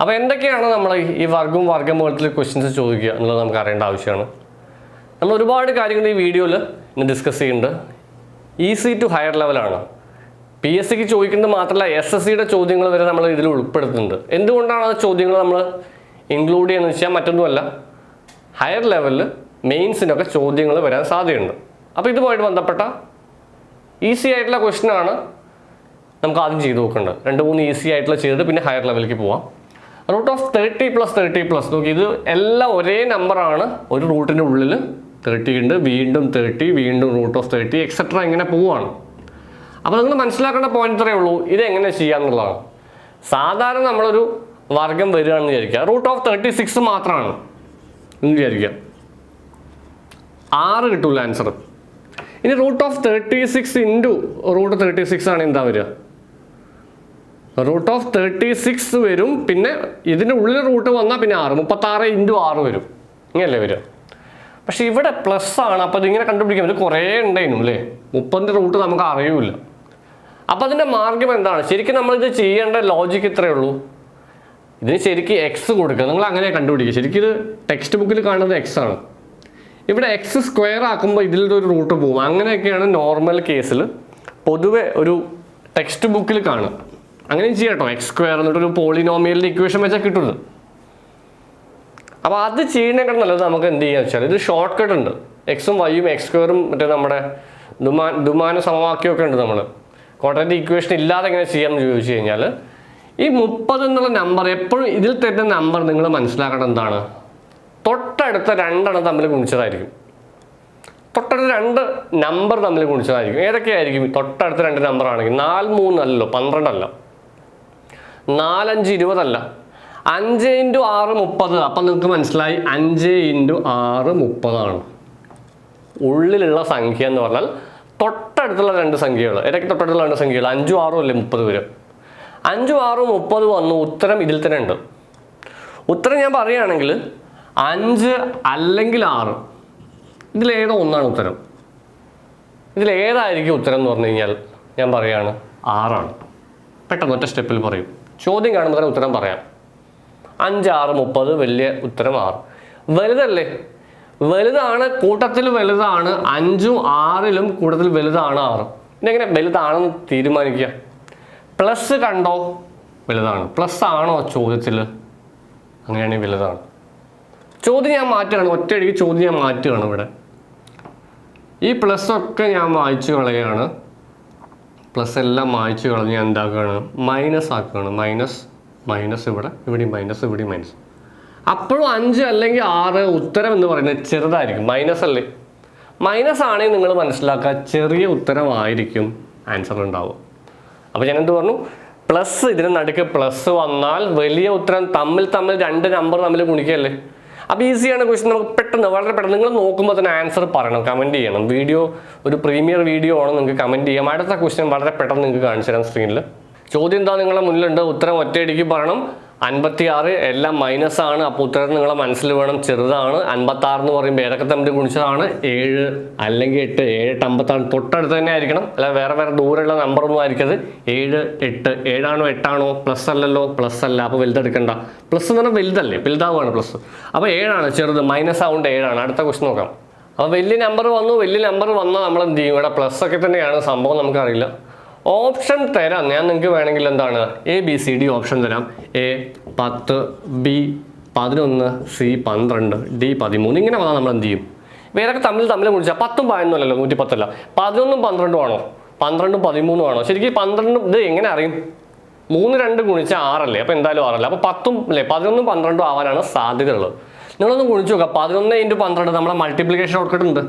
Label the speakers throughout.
Speaker 1: അപ്പോൾ എന്തൊക്കെയാണ് നമ്മൾ ഈ വർഗവും വർഗമൂലത്തിൽ ക്വസ്റ്റ്യൻസ് ചോദിക്കുക എന്നുള്ളത് നമുക്ക് അറിയേണ്ട ആവശ്യമാണ്. നമ്മൾ ഒരുപാട് കാര്യങ്ങൾ ഈ വീഡിയോയിൽ ഇന്ന് ഡിസ്കസ് ചെയ്യുന്നുണ്ട്. ഈസി ടു ഹയർ ലെവലാണ് പി എസ് സിക്ക് ചോദിക്കുന്നത് മാത്രമല്ല എസ് എസ് സിയുടെ ചോദ്യങ്ങൾ വരെ നമ്മൾ ഇതിൽ ഉൾപ്പെടുത്തുന്നുണ്ട്. എന്തുകൊണ്ടാണ് ആ ചോദ്യങ്ങൾ നമ്മൾ ഇൻക്ലൂഡ് ചെയ്യുന്നത് വെച്ചാൽ മറ്റൊന്നുമല്ല ഹയർ ലെവലിൽ മെയിൻസിനൊക്കെ ചോദ്യങ്ങൾ വരാൻ സാധ്യതയുണ്ട്. അപ്പോൾ ഇതുമായിട്ട് ബന്ധപ്പെട്ട ഈസി ആയിട്ടുള്ള ക്വസ്റ്റ്യനാണ് നമുക്ക് ആദ്യം ചെയ്ത് നോക്കേണ്ടത്. രണ്ട് മൂന്ന് ഈസി ആയിട്ടുള്ള ചെയ്തിട്ട് പിന്നെ ഹയർ ലെവലിലേക്ക് പോവാം. Root of thirty plus thirty plus നോക്കി ഇത് എല്ലാം ഒരേ നമ്പറാണ് ഒരു റൂട്ടിന്റെ ഉള്ളിൽ തേർട്ടി ഉണ്ട് വീണ്ടും തേർട്ടി വീണ്ടും റൂട്ട് ഓഫ് തേർട്ടി എക്സെട്ര ഇങ്ങനെ പോവാണ്. അപ്പോൾ നിങ്ങൾ മനസ്സിലാക്കേണ്ട പോയിന്റ് ഇത്രയേ ഉള്ളൂ. ഇത് എങ്ങനെ ചെയ്യാന്നുള്ളതാണ് സാധാരണ നമ്മളൊരു വർഗം വരികയാണെന്ന് വിചാരിക്കുക. റൂട്ട് ഓഫ് തേർട്ടി സിക്സ് മാത്രമാണ് എന്ന് വിചാരിക്കുക. ആറ് കിട്ടൂല ആൻസർ ഇനി root of thirty six into root thirty six ആണ് എന്താ വരിക? റൂട്ട് ഓഫ് തേർട്ടി സിക്സ് വരും. പിന്നെ ഇതിന്റെ ഉള്ളിൽ റൂട്ട് വന്നാൽ പിന്നെ ആറ്. മുപ്പത്താറ് ഇന്റു ആറ് വരും. ഇങ്ങനെയല്ലേ വരും പക്ഷെ ഇവിടെ പ്ലസ് ആണ്. അപ്പോൾ ഇതിങ്ങനെ കണ്ടുപിടിക്കാൻ ഇത് കുറേ ഉണ്ടായിരുന്നു അല്ലേ? മുപ്പതിന്റെ റൂട്ട് നമുക്ക് അറിയൂല അപ്പോൾ അതിന്റെ മാർഗം എന്താണ്? ശരിക്കും നമ്മളിത് ചെയ്യേണ്ട ലോജിക്ക് ഇത്രയേ ഉള്ളൂ. ഇതിന് ശരിക്കും എക്സ് കൊടുക്കുക. നിങ്ങൾ അങ്ങനെ കണ്ടുപിടിക്കുക. ശരിക്കും ഇത് ടെക്സ്റ്റ് ബുക്കിൽ കാണുന്നത് എക്സ് ആണ്. ഇവിടെ എക്സ് സ്ക്വയർ ആക്കുമ്പോൾ ഇതിൽ ഒരു റൂട്ട് പോകും അങ്ങനെയൊക്കെയാണ് നോർമൽ കേസിൽ പൊതുവെ ഒരു ടെക്സ്റ്റ് ബുക്കിൽ കാണുക. അങ്ങനെ ചെയ്യാം കേട്ടോ എക്സ് സ്ക്വയർ എന്നിട്ടൊരു പോളിനോമിയലിന്റെ ഇക്വേഷൻ വെച്ചാൽ കിട്ടുന്നത്. അപ്പോൾ അത് ചെയ്യുന്നതിനേക്കാൾ നല്ലത് നമുക്ക് എന്ത് ചെയ്യാന്ന് വെച്ചാൽ ഇത് ഷോർട്ട് കട്ട് ഉണ്ട് എക്സും വൈയും എക്സ് സ്ക്വയറും മറ്റേ നമ്മുടെ ദുമാൻ ദുമാന സമവാക്യമൊക്കെ ഉണ്ട് നമ്മൾ കോട്ടന്റെ ഇക്വേഷൻ ഇല്ലാതെ എങ്ങനെ ചെയ്യാമെന്ന് ചോദിച്ചു കഴിഞ്ഞാൽ ഈ മുപ്പത് എന്നുള്ള നമ്പർ എപ്പോഴും ഇതിൽ തരുന്ന നമ്പർ നിങ്ങൾ മനസ്സിലാക്കേണ്ടത് എന്താണ്? തൊട്ടടുത്ത രണ്ടെണ്ണം തമ്മിൽ ഗുണിച്ചതായിരിക്കും. തൊട്ടടുത്ത രണ്ട് നമ്പർ തമ്മിൽ ഗുണിച്ചതായിരിക്കും. ഏതൊക്കെയായിരിക്കും? തൊട്ടടുത്ത രണ്ട് നമ്പർ ആണെങ്കിൽ നാല് മൂന്നല്ലോ പന്ത്രണ്ടല്ല. നാലഞ്ച് ഇരുപതല്ല. അഞ്ച് ഇന്റു ആറ് മുപ്പത്. അപ്പം നിങ്ങൾക്ക് മനസ്സിലായി അഞ്ച് ഇന്റു ആറ് മുപ്പതാണ്. ഉള്ളിലുള്ള സംഖ്യ എന്ന് പറഞ്ഞാൽ തൊട്ടടുത്തുള്ള രണ്ട് സംഖ്യകൾ. ഇടയ്ക്ക് തൊട്ടടുത്തുള്ള രണ്ട് സംഖ്യകൾ. അഞ്ചും ആറും അല്ലേ മുപ്പത് വരും. അഞ്ചും ആറും മുപ്പത് വന്നു ഉത്തരം ഇതിൽ തന്നെ ഉണ്ട്. ഉത്തരം ഞാൻ പറയുകയാണെങ്കിൽ അഞ്ച് അല്ലെങ്കിൽ ആറ്. ഇതിലേതോ ഒന്നാണ് ഉത്തരം. ഇതിലേതായിരിക്കും ഉത്തരം എന്ന് പറഞ്ഞു കഴിഞ്ഞാൽ ഞാൻ പറയുകയാണ് ആറാണ്. പെട്ടെന്ന് ഒറ്റ സ്റ്റെപ്പിൽ പറയും. ചോദ്യം കാണുമ്പോൾ തന്നെ ഉത്തരം പറയാം. അഞ്ച് ആറ് മുപ്പത് വലിയ ഉത്തരം ആറ്. വലുതല്ലേ? വലുതാണ് കൂട്ടത്തിൽ വലുതാണ് അഞ്ചും ആറിലും കൂട്ടത്തിൽ വലുതാണ് ആറ്. ഇതെങ്ങനെ വലുതാണെന്ന് തീരുമാനിക്കുക? പ്ലസ് കണ്ടോ? വലുതാണ്. പ്ലസ് ആണോ ചോദ്യത്തിൽ? അങ്ങനെയാണെങ്കിൽ വലുതാണ്. ചോദ്യം ഞാൻ മാറ്റുകയാണ്. ഒറ്റയടിക്ക് ചോദ്യം ഞാൻ മാറ്റുകയാണ് ഇവിടെ. ഈ പ്ലസ് ഒക്കെ ഞാൻ വായിച്ചു കളയുകയാണ്. പ്ലസ് എല്ലാം മായ്ച്ചു കളഞ്ഞ് ഞാൻ എന്താക്കുകയാണ് മൈനസ് ആക്കുകയാണ്. മൈനസ് മൈനസ് ഇവിടെ ഇവിടെയും മൈനസ് ഇവിടെയും മൈനസ് അപ്പോഴും അഞ്ച് അല്ലെങ്കിൽ ആറ് ഉത്തരം എന്ന് പറയുന്നത് ചെറുതായിരിക്കും. മൈനസ് അല്ലേ? മൈനസ് ആണെങ്കിൽ നിങ്ങൾ മനസ്സിലാക്കുക ചെറിയ ഉത്തരമായിരിക്കും ആൻസർ ഉണ്ടാവുക. അപ്പോൾ ഞാൻ എന്ത് പറഞ്ഞു? പ്ലസ് ഇതിന് നടുക്ക് പ്ലസ് വന്നാൽ വലിയ ഉത്തരം തമ്മിൽ തമ്മിൽ രണ്ട് നമ്പർ തമ്മിൽ ഗുണിക്കുകയല്ലേ? അപ്പോൾ ഈസിയാണ് ക്വസ്റ്റ്യൻ നമുക്ക് പെട്ടെന്ന് വളരെ പെട്ടെന്ന്. നിങ്ങൾ നോക്കുമ്പോൾ തന്നെ ആൻസർ പറയണം കമന്റ് ചെയ്യണം. വീഡിയോ ഒരു പ്രീമിയർ വീഡിയോ ആണ് നിങ്ങൾക്ക് കമന്റ് ചെയ്യാം. അടുത്ത ക്വസ്റ്റ്യൻ വളരെ പെട്ടെന്ന് നിങ്ങൾക്ക് കാണിച്ചു തരാം സ്ക്രീനിൽ ചോദ്യം എന്താ നിങ്ങളുടെ മുന്നിലുണ്ട്? ഉത്തരം ഒറ്റയടിക്ക് പറയണം. അൻപത്തി ആറ് എല്ലാം മൈനസ് ആണ്. അപ്പോൾ ഉത്തരം നിങ്ങളെ മനസ്സിൽ വേണം. ചെറുതാണ്. അൻപത്തി ആറ് എന്ന് പറയുമ്പോൾ ഏതൊക്കെ തമ്മിൽ ഗുണിച്ചതാണ്? ഏഴ് അല്ലെങ്കിൽ എട്ട്. ഏഴ് എട്ട് അമ്പത്താറ് തൊട്ടടുത്ത് തന്നെ ആയിരിക്കണം. അല്ല വേറെ വേറെ ദൂരെയുള്ള നമ്പറൊന്നും ആയിരിക്കരുത്. ഏഴ് എട്ട്. ഏഴാണോ എട്ടാണോ? പ്ലസ് അല്ലല്ലോ. പ്ലസ് അല്ല. അപ്പോൾ വലുതെടുക്കണ്ട. പ്ലസ് എന്ന് പറഞ്ഞാൽ വലുതല്ലേ? വലുതാവുകയാണ് പ്ലസ് അപ്പോൾ ഏഴാണ് ചെറുത്. മൈനസ് ആവുകൊണ്ട് ഏഴാണ്. അടുത്ത ക്വസ്റ്റ് നോക്കാം. അപ്പോൾ വലിയ നമ്പർ വന്നു. വലിയ നമ്പർ വന്നാൽ നമ്മൾ എന്ത് ചെയ്യും? ഇവിടെ പ്ലസ് ഒക്കെ തന്നെയാണ്. സംഭവം നമുക്കറിയില്ല. ഓപ്ഷൻ തരാം. ഞാൻ നിങ്ങൾക്ക് വേണമെങ്കിൽ എന്താണ്? A B C D option തരാം. എ പത്ത് ബി പതിനൊന്ന് സി പന്ത്രണ്ട് ഡി പതിമൂന്ന്. ഇങ്ങനെ വന്നാൽ നമ്മൾ എന്ത് ചെയ്യും? വേറൊക്കെ തമ്മിൽ തമ്മിൽ കുടിച്ചാൽ പത്തും പതിനൊന്നും അല്ലല്ലോ നൂറ്റി പത്തല്ല പതിനൊന്നും പന്ത്രണ്ടും ആണോ? പന്ത്രണ്ടും പതിമൂന്നും ആണോ? ശരിക്കും പന്ത്രണ്ടും ഇത് എങ്ങനെ അറിയും? മൂന്ന് രണ്ട് ഗുണിച്ച ആറല്ലേ? അപ്പോൾ എന്തായാലും ആറല്ല? അപ്പോൾ പത്തും അല്ലേ? പതിനൊന്നും പന്ത്രണ്ടും ആവാനാണ് സാധ്യതയുള്ളത്. നിങ്ങളൊന്ന് ഗുണിച്ച് നോക്കുക പതിനൊന്ന് ഇന്റു പന്ത്രണ്ട് നമ്മളെ മൾട്ടിപ്ലിക്കേഷൻ ഓർക്കിട്ടുണ്ട്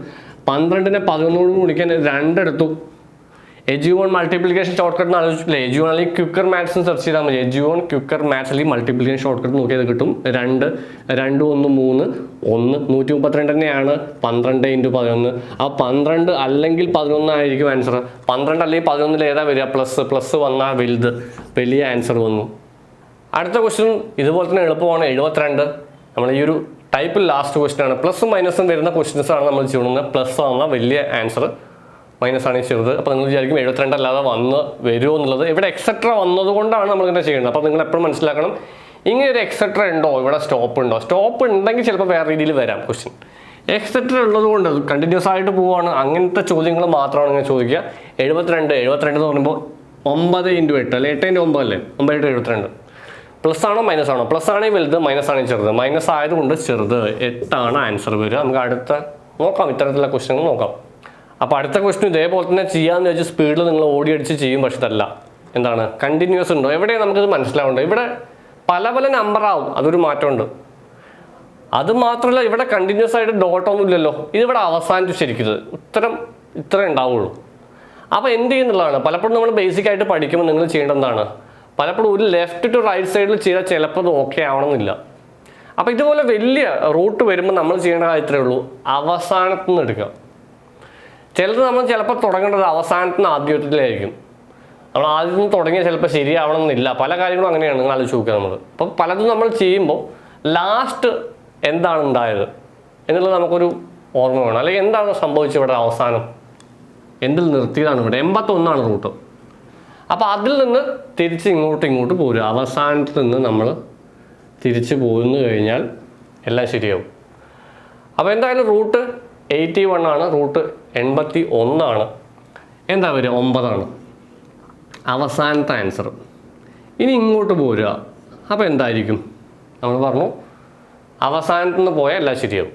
Speaker 1: പന്ത്രണ്ടിനെ പതിനൊന്നോട് ഗുണിക്കാൻ രണ്ടെടുത്തു എജുവൺ മൾട്ടിപ്ലിക്കേഷൻ ഷോർട്ട് കട്ട് ആലോചിച്ചില്ലേ വൺ അല്ലെങ്കിൽ ക്യുക്കർ മാത്സ് സെർച്ച് ചെയ്താൽ മതി. എജുവോൺ ക്യുക്കർ മാത്സ് അല്ലെങ്കിൽ മൾട്ടിപ്ലിക്കേഷൻ ഷോർട്ട് കട്ട് നോക്കിയത് കിട്ടും. രണ്ട് രണ്ട് ഒന്ന് മൂന്ന് ഒന്ന് നൂറ്റി മുപ്പത്തിരണ്ട് തന്നെയാണ്. പന്ത്രണ്ട് ഇന്റു പതിനൊന്ന്. ആ പന്ത്രണ്ട് അല്ലെങ്കിൽ പതിനൊന്ന് ആയിരിക്കും ആൻസർ പന്ത്രണ്ട് അല്ലെങ്കിൽ പതിനൊന്നിൽ ഏതാ വരിക? പ്ലസ് പ്ലസ് വന്നാൽ വലുത്. വലിയ ആൻസർ വന്നു. അടുത്ത ക്വസ്റ്റ്യൻ ഇതുപോലെ തന്നെ എളുപ്പമാണ്. എഴുപത്തിരണ്ട്. നമ്മൾ ഈ ഒരു ടൈപ്പ് ലാസ്റ്റ് ക്വസ്റ്റ്യൻ ആണ്. പ്ലസും മൈനസും വരുന്ന ക്വസ്റ്റ്യൻസ് ആണ് നമ്മൾ ചെയ്യുന്നത്. പ്ലസ് വന്നാൽ വലിയ ആൻസർ മൈനസ് ആണ് ചെറുത്. അപ്പോൾ നിങ്ങൾ വിചാരിക്കും എഴുപത്തിരണ്ട് അല്ലാതെ വന്ന് വരുമോ എന്നുള്ളത്. ഇവിടെ എക്സെട്ര വന്നതുകൊണ്ടാണ് നമ്മൾ ഇങ്ങനെ ചെയ്യുന്നത്. അപ്പോൾ നിങ്ങൾ എപ്പോഴും മനസ്സിലാക്കണം ഇങ്ങനെ ഒരു എക്സെട്ര ഉണ്ടോ? ഇവിടെ സ്റ്റോപ്പ് ഉണ്ടോ? സ്റ്റോപ്പ് ഉണ്ടെങ്കിൽ ചിലപ്പോൾ വേറെ രീതിയിൽ വരാം ക്വസ്റ്റ്യൻ എക്സെട്ര ഉള്ളത് കൊണ്ട് കണ്ടിന്യൂസ് ആയിട്ട് പോവാണ്. അങ്ങനത്തെ ചോദ്യങ്ങൾ മാത്രമാണ് ഇങ്ങനെ ചോദിക്കുക. എഴുപത്തിരണ്ട് എഴുപത്തിരണ്ട് എന്ന് പറയുമ്പോൾ ഒമ്പത് ഇന്റു എട്ട് അല്ലെ? എട്ട് ഇന്റു ഒമ്പത് അല്ലേ? ഒമ്പത് ഇന്റു എഴുപത്തിരണ്ട്. പ്ലസ് ആണോ മൈനസ് ആണോ? പ്ലസ് ആണെങ്കിൽ വലുത് മൈനസ് ആണെങ്കിൽ ചെറുത്. മൈനസ് ആയതുകൊണ്ട് ചെറുത്. എട്ടാണ് ആൻസർ വരിക. നമുക്ക് അടുത്ത നോക്കാം. ഇത്തരത്തിലുള്ള ക്വസ്റ്റ്യങ്ങൾ നോക്കാം. അപ്പോൾ അടുത്ത ക്വസ്റ്റ്യൻ ഇതേപോലെ തന്നെ ചെയ്യാമെന്ന് വെച്ച് സ്പീഡിൽ നിങ്ങൾ ഓടി അടിച്ച് ചെയ്യും പക്ഷെ അതല്ല എന്താണ്? കണ്ടിന്യൂസ് ഉണ്ടോ? എവിടെയാണ് നമുക്കിത് മനസ്സിലാവേണ്ടത് ഇവിടെ പല പല നമ്പർ ആവും. അതൊരു മാറ്റമുണ്ട്. അത് മാത്രമല്ല ഇവിടെ കണ്ടിന്യൂസ് ആയിട്ട് ഡോട്ട് ഒന്നും ഇല്ലല്ലോ. ഇതിവിടെ അവസാനിച്ചു ശരിക്കും ഉത്തരം ഇത്ര ഉണ്ടാവുള്ളൂ. അപ്പോൾ എന്ത് ചെയ്യുന്നുള്ളതാണ്? പലപ്പോഴും നമ്മൾ ബേസിക് ആയിട്ട് പഠിക്കുമ്പോൾ നിങ്ങൾ ചെയ്യേണ്ടത് എന്താണ് പലപ്പോഴും ഒരു ലെഫ്റ്റ് ടു റൈറ്റ് സൈഡിൽ ചെയ്താൽ ചിലപ്പോൾ അത് ഓക്കെ ആവണമെന്നില്ല. അപ്പോൾ ഇതുപോലെ വലിയ റൂട്ട് വരുമ്പോൾ നമ്മൾ ചെയ്യേണ്ട കാര്യത്തിലേ ഉള്ളൂ. അവസാനത്തുനിന്ന് എടുക്കാം എടുക്കുക. ചിലത് നമ്മൾ ചിലപ്പോൾ തുടങ്ങേണ്ടത് അവസാനത്തിന് ആദ്യത്തിലായിരിക്കും. നമ്മൾ ആദ്യം തുടങ്ങിയാൽ ചിലപ്പോൾ ശരിയാവണമെന്നില്ല. പല കാര്യങ്ങളും അങ്ങനെയാണ് നിങ്ങൾ ആലോചിച്ച് നോക്കുക നമ്മൾ. അപ്പോൾ പലതും നമ്മൾ ചെയ്യുമ്പോൾ ലാസ്റ്റ് എന്താണ് ഉണ്ടായത് എന്നുള്ളത് നമുക്കൊരു ഓർമ്മ വേണം. അല്ലെങ്കിൽ എന്താണ് സംഭവിച്ചത് ഇവിടെ അവസാനം? എന്തിൽ നിർത്തിയതാണ് ഇവിടെ? എൺപത്തൊന്നാണ് റൂട്ട് അപ്പോൾ അതിൽ നിന്ന് തിരിച്ച് ഇങ്ങോട്ട് ഇങ്ങോട്ട് പോരുക. അവസാനത്ത് നിന്ന് നമ്മൾ തിരിച്ച് പോന്നു കഴിഞ്ഞാൽ എല്ലാം ശരിയാവും. അപ്പോൾ എന്തായാലും റൂട്ട് എയ്റ്റി വൺ ആണ് റൂട്ട് എൺപത്തി ഒന്നാണ് എന്താ വരിക? ഒമ്പതാണ്. അവസാനത്തെ ആൻസർ ഇനി ഇങ്ങോട്ട് പോരുക. അപ്പോൾ എന്തായിരിക്കും? നമ്മൾ പറഞ്ഞു അവസാനത്തു നിന്ന് പോയാൽ എല്ലാം ശരിയാവും.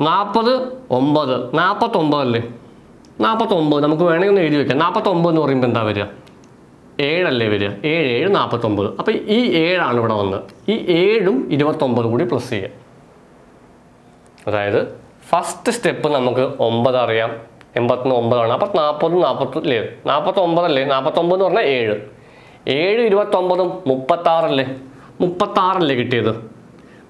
Speaker 1: നാൽപ്പത് ഒമ്പത്. നാൽപ്പത്തൊമ്പതല്ലേ നാൽപ്പത്തൊമ്പത് നമുക്ക് വേണമെങ്കിൽ ഒന്ന് എഴുതി വെക്കാം. നാൽപ്പത്തൊമ്പത് എന്ന് പറയുമ്പോൾ എന്താ വരിക? ഏഴല്ലേ വരിക? ഏഴ് ഏഴ് നാൽപ്പത്തൊമ്പത് അപ്പോൾ ഈ ഏഴാണ് ഇവിടെ വന്നത്. ഈ ഏഴും ഇരുപത്തൊമ്പത് കൂടി പ്ലസ് ചെയ്യാം അതായത് ഫസ്റ്റ് സ്റ്റെപ്പ് നമുക്ക് ഒമ്പത് അറിയാം. എൺപത്തിന് ഒമ്പതാണ്. അപ്പം നാൽപ്പതും നാൽപ്പത്തില്ലേ നാൽപ്പത്തൊമ്പതല്ലേ നാൽപ്പത്തൊമ്പത് എന്ന് പറഞ്ഞാൽ ഏഴ്. ഏഴ് ഇരുപത്തൊമ്പതും മുപ്പത്താറല്ലേ? മുപ്പത്താറല്ലേ കിട്ടിയത്?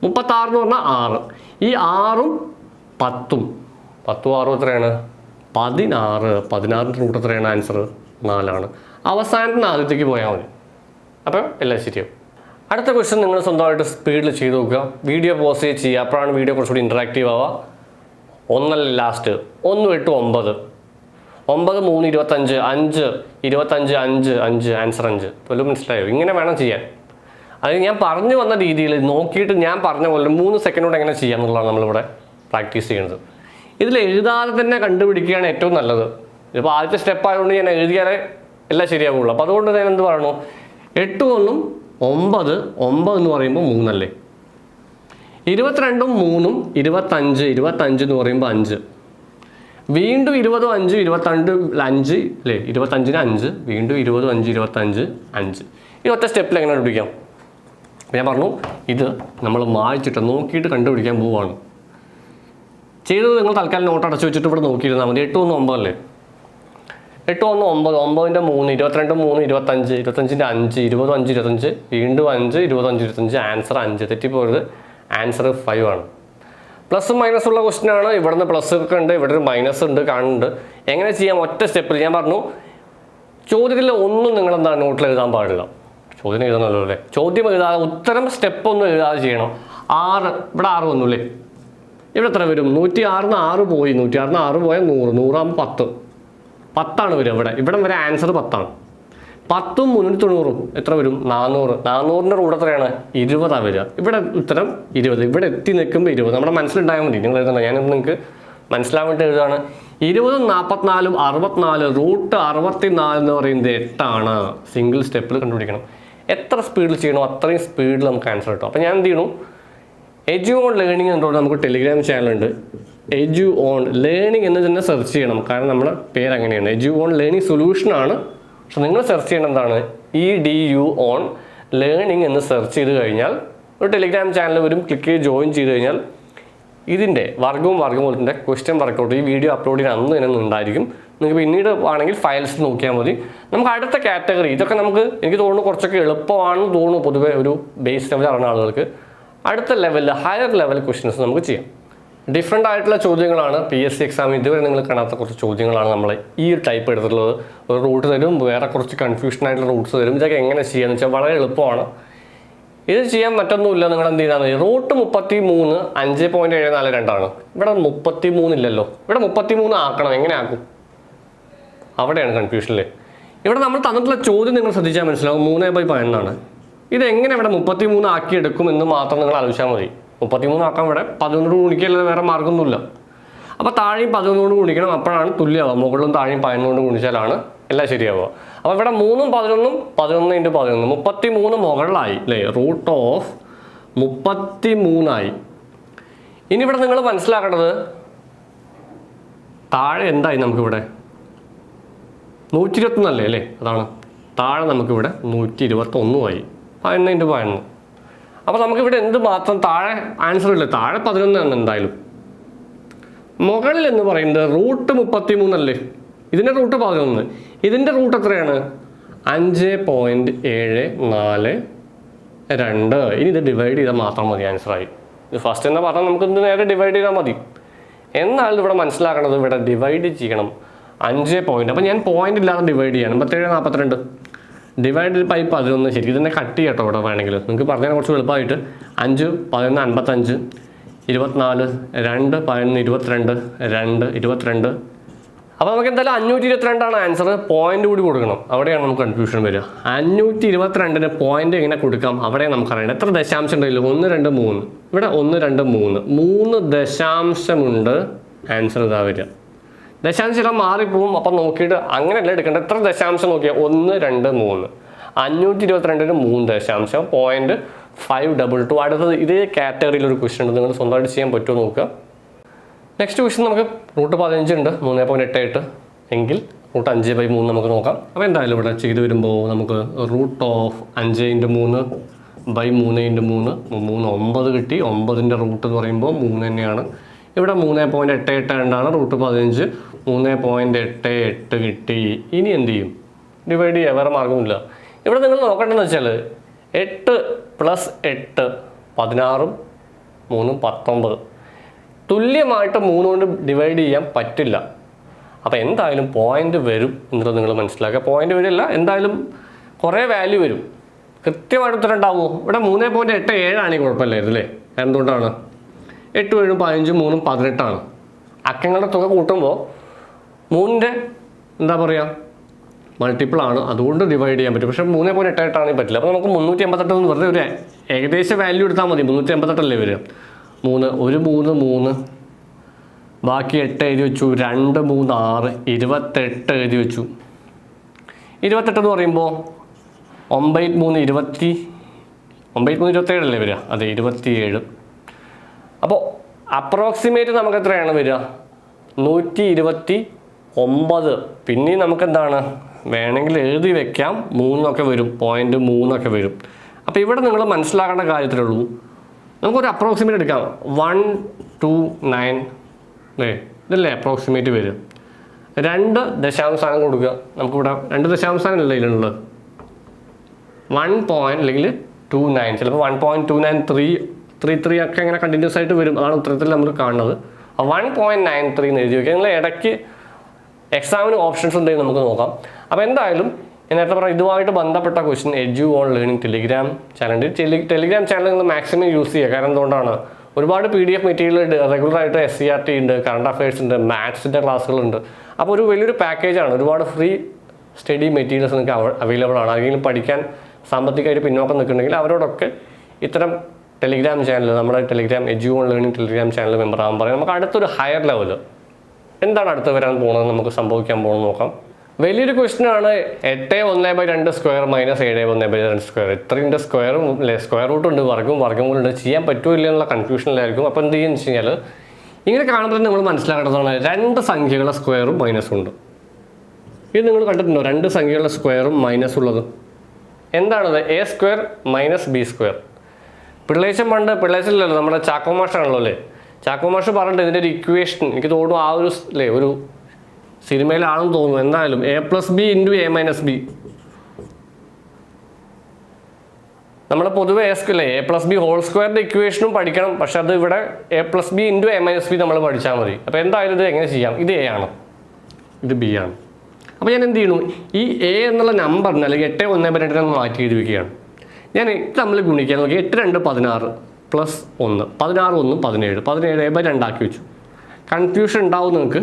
Speaker 1: മുപ്പത്താറ് എന്ന് പറഞ്ഞാൽ ആറ്. ഈ ആറും പത്തും. പത്തും ആറും എത്രയാണ്? പതിനാറ്. പതിനാറിന്റെ റൂട്ട് എത്രയാണ്? ആൻസർ നാലാണ്. അവസാനത്തിന് ആദ്യത്തേക്ക് പോയാൽ മതി. അപ്പോൾ എല്ലാം ശരിയാവും. അടുത്ത ക്വസ്റ്റ്യൻ നിങ്ങൾ സ്വന്തമായിട്ട് സ്പീഡിൽ ചെയ്ത് നോക്കുക. വീഡിയോ പോസ്റ്റ് ചെയ്യുക. അപ്പോഴാണ് വീഡിയോ കുറച്ചുകൂടി ഇൻട്രാക്റ്റീവ് ആവുക. ഒന്നല്ല ലാസ്റ്റ് ഒന്ന് എട്ട് ഒമ്പത്. ഒമ്പത് മൂന്ന് ഇരുപത്തഞ്ച് അഞ്ച് ഇരുപത്തഞ്ച് അഞ്ച് അഞ്ച് ആൻസർ അഞ്ച്. പോലും മനസ്സിലായോ? ഇങ്ങനെ വേണം ചെയ്യാൻ. അത് ഞാൻ പറഞ്ഞു വന്ന രീതിയിൽ നോക്കിയിട്ട് ഞാൻ പറഞ്ഞ പോലെ മൂന്ന് സെക്കൻഡ് കൊണ്ട് എങ്ങനെ ചെയ്യാം എന്നുള്ളതാണ് നമ്മളിവിടെ പ്രാക്ടീസ് ചെയ്യുന്നത്. ഇതിൽ എഴുതാതെ തന്നെ കണ്ടുപിടിക്കുകയാണ് ഏറ്റവും നല്ലത്. ഇപ്പോൾ ആദ്യത്തെ സ്റ്റെപ്പ് ആയതുകൊണ്ട് ഞാൻ എഴുതിയാലേ എല്ലാം ശരിയാവുള്ളൂ. അപ്പോൾ അതുകൊണ്ട് ഞാൻ എന്ത് പറയണു? എട്ട് ഒന്നും ഒമ്പത് ഒമ്പത് എന്ന് പറയുമ്പോൾ മൂന്നല്ലേ? ഇരുപത്തിരണ്ടും മൂന്നും ഇരുപത്തഞ്ച് ഇരുപത്തഞ്ച് എന്ന് പറയുമ്പോൾ അഞ്ച്. വീണ്ടും ഇരുപതും അഞ്ചും ഇരുപത്തിരണ്ട് അഞ്ച് അല്ലേ ഇരുപത്തഞ്ചിന് അഞ്ച് വീണ്ടും ഇരുപതും അഞ്ച് ഇരുപത്തഞ്ച് അഞ്ച്. ഈ ഒറ്റ സ്റ്റെപ്പിൽ എങ്ങനെ കണ്ടുപിടിക്കാം? അപ്പോൾ ഞാൻ പറഞ്ഞു ഇത് നമ്മൾ വായിച്ചിട്ട് നോക്കിയിട്ട് കണ്ടുപിടിക്കാൻ പോവുകയാണ് ചെയ്തത് നിങ്ങൾ തൽക്കാലം നോട്ട് അടച്ചു വെച്ചിട്ട് ഇവിടെ നോക്കിയിരുന്നാൽ മതി. എട്ട് ഒന്ന് ഒമ്പതല്ലേ? എട്ട് ഒന്ന് ഒമ്പത് ഒമ്പതിന്റെ മൂന്ന് ഇരുപത്തിരണ്ട് മൂന്ന് ഇരുപത്തഞ്ച് ഇരുപത്തഞ്ചിന്റെ അഞ്ച് ഇരുപത് അഞ്ച് ഇരുപത്തഞ്ച്. വീണ്ടും അഞ്ച് ഇരുപത് അഞ്ച് ഇരുപത്തഞ്ച്. ആൻസർ അഞ്ച്. തെറ്റിപ്പോയത് ആൻസർ ഫൈവ് ആണ്. പ്ലസ് മൈനസ് ഉള്ള ക്വസ്റ്റ്യൻ ആണ്. ഇവിടുന്ന് പ്ലസ് ഒക്കെ ഉണ്ട്. ഇവിടെ ഒരു മൈനസ് ഉണ്ട്. കാണുന്നുണ്ട്. എങ്ങനെ ചെയ്യാം? ഒറ്റ സ്റ്റെപ്പിൽ ഞാൻ പറഞ്ഞു ചോദ്യത്തിൽ ഒന്നും നിങ്ങൾ എന്താ നോട്ടിൽ എഴുതാൻ പാടില്ല. ചോദ്യം എഴുതണമല്ലോ അല്ലേ? ചോദ്യം എഴുതാതെ ഉത്തരം സ്റ്റെപ്പ് ഒന്നും എഴുതാതെ ചെയ്യണം. ആറ് ഇവിടെ ആറ് വന്നു അല്ലേ ഇവിടെ എത്ര വരും? നൂറ്റി ആറിന് ആറ് പോയി. നൂറ്റി ആറിന് ആറ് പോയാൽ നൂറ്. നൂറാകുമ്പോൾ പത്ത്. പത്താണ് വരും ഇവിടെ. ഇവിടെ വരെ ആൻസർ പത്താണ്. പത്തും മുന്നൂറ്റി തൊണ്ണൂറും എത്ര വരും? നാനൂറ് നാനൂറിന്റെ റൂട്ട് എത്രയാണ്? ഇരുപതാണ് വരിക. ഇവിടെ ഉത്തരം ഇരുപത്. ഇവിടെ എത്തി നിൽക്കുമ്പോൾ ഇരുപത്. നമ്മുടെ മനസ്സിലുണ്ടായാൽ മതി. നിങ്ങൾ എഴുതണം ഞാനിപ്പോൾ നിങ്ങൾക്ക് മനസ്സിലാൻ വേണ്ടി എഴുതാണ് ഇരുപതും നാൽപ്പത്തിനാലും അറുപത്തിനാല് റൂട്ട് അറുപത്തിനാല് എന്ന് പറയുന്നത് എട്ടാണ്. സിംഗിൾ സ്റ്റെപ്പിൽ കണ്ടുപിടിക്കണം. എത്ര സ്പീഡിൽ ചെയ്യണോ അത്രയും സ്പീഡിൽ നമുക്ക് ആൻസർ കിട്ടും. അപ്പോൾ ഞാൻ എന്ത് ചെയ്യണു? എജ്യൂൺ ലേണിംഗ് എന്നുള്ളത് നമുക്ക് ടെലിഗ്രാം ചാനലുണ്ട് എജു ഓൺ ലേണിംഗ് എന്ന് തന്നെ സെർച്ച് ചെയ്യണം. കാരണം നമ്മുടെ പേര് അങ്ങനെയാണ്. എജു ഓൺ ലേണിംഗ് സൊല്യൂഷൻ ആണ്. പക്ഷെ നിങ്ങൾ സെർച്ച് ചെയ്യേണ്ട എന്താണ്? E D U on learning എന്ന് സെർച്ച് ചെയ്ത് കഴിഞ്ഞാൽ ഒരു ടെലിഗ്രാം ചാനൽ വരും. ക്ലിക്ക് ചെയ്ത് ജോയിൻ ചെയ്ത് കഴിഞ്ഞാൽ ഇതിന്റെ വർഗവും വർഗമൂലത്തിന്റെ ക്വസ്റ്റ്യൻ വർക്കൗട്ട് ഈ വീഡിയോ അപ്ലോഡ് ചെയ്യാൻ അന്ന് തന്നെ ഉണ്ടായിരിക്കും. നിങ്ങൾക്ക് പിന്നീട് ആണെങ്കിൽ ഫയൽസ് നോക്കിയാൽ മതി. നമുക്ക് അടുത്ത കാറ്റഗറി ഇതൊക്കെ നമുക്ക് എനിക്ക് തോന്നുന്നു കുറച്ചൊക്കെ എളുപ്പമാണെന്ന് തോന്നുന്നു പൊതുവേ ഒരു ബേസ് ലെവൽ അറിയുന്ന ആളുകൾക്ക്. അടുത്ത ലെവലിൽ ഹയർ ലെവൽ ക്വസ്റ്റ്യൻസ് നമുക്ക് ചെയ്യാം. ഡിഫറെന്റ് ആയിട്ടുള്ള ചോദ്യങ്ങളാണ് പി എസ് സി എക്സാം ഇതുവരെ നിങ്ങൾ കാണാത്ത കുറച്ച് ചോദ്യങ്ങളാണ് നമ്മൾ ഈ ഒരു ടൈപ്പ് എടുത്തിട്ടുള്ളത്. ഒരു റൂട്ട് തരും വേറെ കുറച്ച് കൺഫ്യൂഷൻ ആയിട്ടുള്ള റൂട്ട്സ് തരും. ഇതൊക്കെ എങ്ങനെ ചെയ്യാന്ന് വെച്ചാൽ വളരെ എളുപ്പമാണ്. ഇത് ചെയ്യാൻ മറ്റൊന്നുമില്ല. നിങ്ങൾ എന്ത് ചെയ്താൽ മതി. റൂട്ട് മുപ്പത്തി മൂന്ന് അഞ്ച് പോയിന്റ് ഏഴ് നാല് രണ്ടാണ്. ഇവിടെ മുപ്പത്തി മൂന്നില്ലല്ലോ ഇവിടെ മുപ്പത്തി മൂന്ന് ആക്കണം. എങ്ങനെ ആക്കും? അവിടെയാണ് കൺഫ്യൂഷനിൽ ഇവിടെ നമ്മൾ തന്നിട്ടുള്ള ചോദ്യം നിങ്ങൾ ശ്രദ്ധിച്ചാൽ മനസ്സിലാവും. മൂന്ന് ബൈ പതിനൊന്നാണ്. ഇത് എങ്ങനെ ഇവിടെ മുപ്പത്തി മൂന്ന് ആക്കി എടുക്കും എന്ന് മാത്രം നിങ്ങൾ ആലോചിച്ചാൽ മതി. മുപ്പത്തി മൂന്ന് ആക്കാൻ ഇവിടെ. പതിനൊന്നോട് ഗുണിക്കല്ലാതെ വേറെ മാർഗമൊന്നുമില്ല. അപ്പോൾ താഴെയും പതിനൊന്നുകൊണ്ട് ഗുണിക്കണം അപ്പോഴാണ് തുല്യമാവുക മുകളിലും താഴെയും പതിനൊന്നുകൊണ്ട് ഗുണിച്ചാലാണ് എല്ലാം ശരിയാവുക. അപ്പോൾ ഇവിടെ മൂന്നും പതിനൊന്നും പതിനൊന്ന് ഇന്റു പതിനൊന്ന്. മുപ്പത്തി മൂന്ന് മുകളിലായി അല്ലേ? റൂട്ട് ഓഫ് മുപ്പത്തി മൂന്നായി ഇനി ഇവിടെ നിങ്ങൾ മനസ്സിലാക്കേണ്ടത് താഴെ എന്തായി നമുക്കിവിടെ? നൂറ്റി ഇരുപത്തൊന്നല്ലേ അല്ലേ? അതാണ്. താഴെ നമുക്കിവിടെ നൂറ്റി ഇരുപത്തൊന്നുമായി പതിനൊന്ന് ഇന്റു പതിനൊന്ന്. അപ്പോൾ നമുക്കിവിടെ എന്ത് മാത്രം താഴെ ആൻസർ ഇല്ല? താഴെ പതിനൊന്നാണ് എന്തായാലും. മുകളിൽ എന്ന് പറയുന്നത് റൂട്ട് മുപ്പത്തി മൂന്നല്ലേ ഇതിന്റെ റൂട്ട് പതിനൊന്ന്. ഇതിന്റെ റൂട്ട് എത്രയാണ്? അഞ്ച് പോയിന്റ് ഏഴ് നാല് രണ്ട്. ഇനി ഇത് ഡിവൈഡ് ചെയ്താൽ മാത്രം മതി ആൻസറായി ഇത് ഫസ്റ്റ് എന്ന് പറഞ്ഞാൽ നമുക്ക് ഇത് നേരെ ഡിവൈഡ് ചെയ്താൽ മതി. എന്നാൽ ഇവിടെ മനസ്സിലാക്കണത് ഇവിടെ ഡിവൈഡ് ചെയ്യണം. അഞ്ച് പോയിന്റ് അപ്പോൾ ഞാൻ പോയിന്റ് ഇല്ലാതെ ഡിവൈഡ് ചെയ്യണം എൺപത്തേഴ് നാൽപ്പത്തിരണ്ട് ഡിവൈഡ് ബൈ പതിനൊന്ന്. ശരിക്കും തന്നെ കട്ട് ചെയ്യട്ടോ ഇവിടെ വേണമെങ്കിൽ. നിങ്ങൾക്ക് പറഞ്ഞാൽ കുറച്ച് എളുപ്പമായിട്ട്. അഞ്ച് പതിനൊന്ന് അൻപത്തഞ്ച്. ഇരുപത്തിനാല് രണ്ട് പതിനൊന്ന് ഇരുപത്തിരണ്ട് രണ്ട് ഇരുപത്തിരണ്ട്. അപ്പോൾ നമുക്ക് എന്തായാലും അഞ്ഞൂറ്റി ഇരുപത്തിരണ്ടാണ് ആൻസർ പോയിന്റ് കൂടി കൊടുക്കണം. അവിടെയാണ് നമുക്ക് കൺഫ്യൂഷൻ വരിക. അഞ്ഞൂറ്റി ഇരുപത്തിരണ്ടിന് പോയിന്റ് എങ്ങനെ കൊടുക്കാം? അവിടെ നമുക്കറിയണം എത്ര ദശാംശം ഉണ്ടല്ലോ ഒന്ന് രണ്ട് മൂന്ന്. ഇവിടെ ഒന്ന് രണ്ട് മൂന്ന്. മൂന്ന് ദശാംശമുണ്ട് ആൻസർ ഇതാ വരിക. ദശാംശം മാറിപ്പോവും. അപ്പം നോക്കിയിട്ട് അങ്ങനെയല്ല എടുക്കേണ്ടത്. എത്ര ദശാംശം നോക്കിയാൽ ഒന്ന് രണ്ട് മൂന്ന്. അഞ്ഞൂറ്റി ഇരുപത്തിരണ്ടിന് മൂന്ന് ദശാംശം. പോയിന്റ് ഫൈവ് ഡബിൾ ടു അടുത്തത് ഇതേ കാറ്റഗറിയിൽ ഒരു ക്വസ്റ്റൻ ഉണ്ട്. നിങ്ങൾ സ്വന്തമായിട്ട് ചെയ്യാൻ പറ്റുമോ നോക്കുക. നെക്സ്റ്റ് ക്വസ്റ്റൻ നമുക്ക് റൂട്ട് പതിനഞ്ച് ഉണ്ട്. മൂന്ന് പോയിന്റ് എട്ട് എട്ട്. എങ്കിൽ റൂട്ട് അഞ്ച് ബൈ മൂന്ന് നമുക്ക് നോക്കാം. അപ്പോൾ എന്തായാലും ഇവിടെ ചെയ്ത് വരുമ്പോൾ നമുക്ക് റൂട്ട് ഓഫ് അഞ്ച് ഇന്റു മൂന്ന് ബൈ മൂന്ന് ഇന്റു മൂന്ന്. മൂന്ന് ഒമ്പത് കിട്ടി. ഒമ്പതിന്റെ റൂട്ട് എന്ന് പറയുമ്പോൾ മൂന്ന് തന്നെയാണ്. ഇവിടെ മൂന്ന് പോയിന്റ് എട്ട് എട്ട് രണ്ടാണ് റൂട്ട് പതിനഞ്ച്. മൂന്ന് പോയിന്റ് എട്ട് എട്ട് കിട്ടി. ഇനി എന്ത് ചെയ്യും? ഡിവൈഡ് ചെയ്യുക വേറെ മാർഗമില്ല. ഇവിടെ നിങ്ങൾ നോക്കേണ്ടതെന്ന് വെച്ചാൽ എട്ട് പ്ലസ് എട്ട് പതിനാറും മൂന്നും പത്തൊമ്പത്. തുല്യമായിട്ട് മൂന്ന് കൊണ്ട് ഡിവൈഡ് ചെയ്യാൻ പറ്റില്ല. അപ്പോൾ എന്തായാലും പോയിന്റ് വരും എന്നുള്ളത് നിങ്ങൾ മനസ്സിലാക്കുക. പോയിന്റ് വരില്ല. എന്തായാലും കുറേ വാല്യൂ വരും. കൃത്യമായിട്ട് ഉത്തരം ഉണ്ടാവുമോ? ഇവിടെ മൂന്ന് പോയിന്റ് എട്ട് ഏഴാണ് ഈ കുഴപ്പമില്ലായിരുന്നു അല്ലേ എന്തുകൊണ്ടാണ്? എട്ടും ഏഴും പതിനഞ്ചും മൂന്നും പതിനെട്ടാണ്. അക്കങ്ങളുടെ തുക കൂട്ടുമ്പോൾ മൂന്നിന്റെ എന്താ പറയുക മൾട്ടിപ്പിൾ ആണ്. അതുകൊണ്ട് ഡിവൈഡ് ചെയ്യാൻ പറ്റും. പക്ഷേ മൂന്നേ പോയിന്റ് എട്ട് എട്ടാണെങ്കിൽ പറ്റില്ല. അപ്പോൾ നമുക്ക് മുന്നൂറ്റി എൺപത്തെട്ട് എന്ന് വെറുതെ ഒരു ഏകദേശ വാല്യൂ എടുത്താൽ മതി. മുന്നൂറ്റി എൺപത്തെട്ടല്ലേ വരിക. മൂന്ന് ഒരു മൂന്ന് മൂന്ന്. ബാക്കി എട്ട് എഴുതി വെച്ചു. രണ്ട് മൂന്ന് ആറ്. ഇരുപത്തെട്ട് എഴുതി വെച്ചു. ഇരുപത്തെട്ട് എന്ന് പറയുമ്പോൾ ഒമ്പത് മൂന്ന് ഇരുപത്തി ഒമ്പത് മൂന്ന് ഇരുപത്തേഴല്ലേ വരിക? അതെ ഇരുപത്തിയേഴ്. അപ്പോൾ അപ്രോക്സിമേറ്റ് നമുക്ക് എത്രയാണ് വരിക? നൂറ്റി ഇരുപത്തി ഒമ്പത് പിന്നെയും നമുക്ക് എന്താണ് വേണമെങ്കിൽ എഴുതി വെക്കാം. മൂന്നൊക്കെ വരും. പോയിന്റ് മൂന്നൊക്കെ വരും. അപ്പോൾ ഇവിടെ നിങ്ങൾ മനസ്സിലാക്കേണ്ട കാര്യത്തിലുള്ളൂ നമുക്കൊരു അപ്രോക്സിമേറ്റ് എടുക്കാം. വൺ ടു നയൻ അല്ലേ ഇതല്ലേ അപ്രോക്സിമേറ്റ് വരും രണ്ട് ദശാംശം കൊടുക്കുക. നമുക്കിവിടെ രണ്ട് ദശാംശാനം അല്ലേ ഇതിലുള്ളത്? വൺ പോയിന്റ് അല്ലെങ്കിൽ ടു നയൻ ചിലപ്പോൾ one point two nine three three three ഒക്കെ ഇങ്ങനെ കണ്ടിന്യൂസ് ആയിട്ട് വരും ആണ് ഉത്തരത്തിൽ നമ്മൾ കാണുന്നത്. വൺ പോയിന്റ് നയൻ ത്രീ എന്ന് എഴുതി വയ്ക്കുക നിങ്ങൾ ഇടയ്ക്ക് എക്സാമിന് ഓപ്ഷൻസ് ഉണ്ടെങ്കിൽ നമുക്ക് നോക്കാം. അപ്പോൾ എന്തായാലും നേരത്തെ പറഞ്ഞ ഇതുമായിട്ട് ബന്ധപ്പെട്ട question edu on learning Telegram channel Telegram channel നിങ്ങൾ മാക്സിമം യൂസ് ചെയ്യുക. കാരണം എന്തുകൊണ്ടാണ്? ഒരുപാട് പി ഡി എഫ് മെറ്റീരിയൽ ഉണ്ട് റെഗുലർ ആയിട്ട് എസ് സി ആർ ടി ഉണ്ട് കറണ്ട് അഫയേഴ്സ് ഉണ്ട് മാത്സിന്റെ ക്ലാസ്സുകളുണ്ട് അപ്പോൾ ഒരു വലിയൊരു പാക്കേജാണ് ഒരുപാട് ഫ്രീ സ്റ്റഡി മെറ്റീരിയൽസ് നിങ്ങൾക്ക് അവൈലബിൾ ആണ്. അല്ലെങ്കിൽ പഠിക്കാൻ സാമ്പത്തികമായിട്ട് പിന്നോക്കം നിൽക്കുന്നുണ്ടെങ്കിൽ അവരോടൊക്കെ ഇത്തരം ടെലിഗ്രാം ചാനൽ നമ്മുടെ Telegram edu on learning Telegram channel member ആകാൻ പറയാം. നമുക്ക് അടുത്തൊരു ഹയർ ലെവൽ എന്താണ് അടുത്ത് വരാൻ പോകുന്നത് നമുക്ക് സംഭവിക്കാൻ പോകുന്നത് നോക്കാം. വലിയൊരു ക്വസ്റ്റ്യൻ ആണ് എട്ട് ഒന്ന് ബൈ രണ്ട് സ്ക്വയർ മൈനസ് ഏഴ് ഒന്ന് ബൈ രണ്ട് സ്ക്വയർ ഇത്രയുണ്ട് സ്ക്വയറും സ്ക്വയർ റൂട്ട് ഉണ്ട് വർഗവും വർഗം ഉണ്ട്. ചെയ്യാൻ പറ്റുമോ ഇല്ല എന്നുള്ള കൺഫ്യൂഷനിലായിരിക്കും അപ്പോൾ എന്ത് ചെയ്യുന്നത് വെച്ച് കഴിഞ്ഞാൽ ഇങ്ങനെ കാണുമ്പോൾ നമ്മൾ മനസ്സിലാക്കേണ്ടതാണ് രണ്ട് സംഖ്യകളുടെ സ്ക്വയറും മൈനസും ഉണ്ട്. ഇത് നിങ്ങൾ കണ്ടിട്ടുണ്ടോ? രണ്ട് സംഖ്യകളുടെ സ്ക്വയറും മൈനസ് ഉള്ളത്. എന്താണത്? A square minus B square Pillechan പണ്ട് പിള്ളേച്ചല്ലോ നമ്മുടെ ചാക്കോമാഷാണല്ലോ അല്ലേ ചാക്കോമാഷ് പറഞ്ഞിട്ട് ഇതിന്റെ ഒരു ഇക്വേഷൻ എനിക്ക് തോന്നുന്നു ആ ഒരു അല്ലേ ഒരു സിനിമയിലാണെന്ന് തോന്നുന്നു. എന്തായാലും A plus B into A minus B നമ്മൾ പൊതുവെ A square A plus B whole സ്ക്വയറിന്റെ ഇക്വേഷനും പഠിക്കണം. പക്ഷെ അത് ഇവിടെ A plus B into A minus B നമ്മൾ പഠിച്ചാൽ മതി. അപ്പോൾ എന്തായാലും ഇത് എങ്ങനെ ചെയ്യാം? ഇത് എ ആണ്. ഇത് ബി ആണ്. അപ്പോൾ ഞാൻ എന്ത് ചെയ്യണു ഈ എ എന്നുള്ള നമ്പറിന് അല്ലെങ്കിൽ എട്ട് ഒന്ന് പന്ത്രണ്ടിനെ മാറ്റി എഴുതി വയ്ക്കുകയാണ് ഞാൻ എട്ട് തമ്മിൽ ഗുണിക്കാൻ നോക്കി. എട്ട് രണ്ട് പതിനാറ് പ്ലസ് ഒന്ന്. പതിനാറ് ഒന്നും പതിനേഴ്. പതിനേഴ് എ ബൈ രണ്ടാക്കി വെച്ചു. കൺഫ്യൂഷൻ ഉണ്ടാവും നിങ്ങൾക്ക്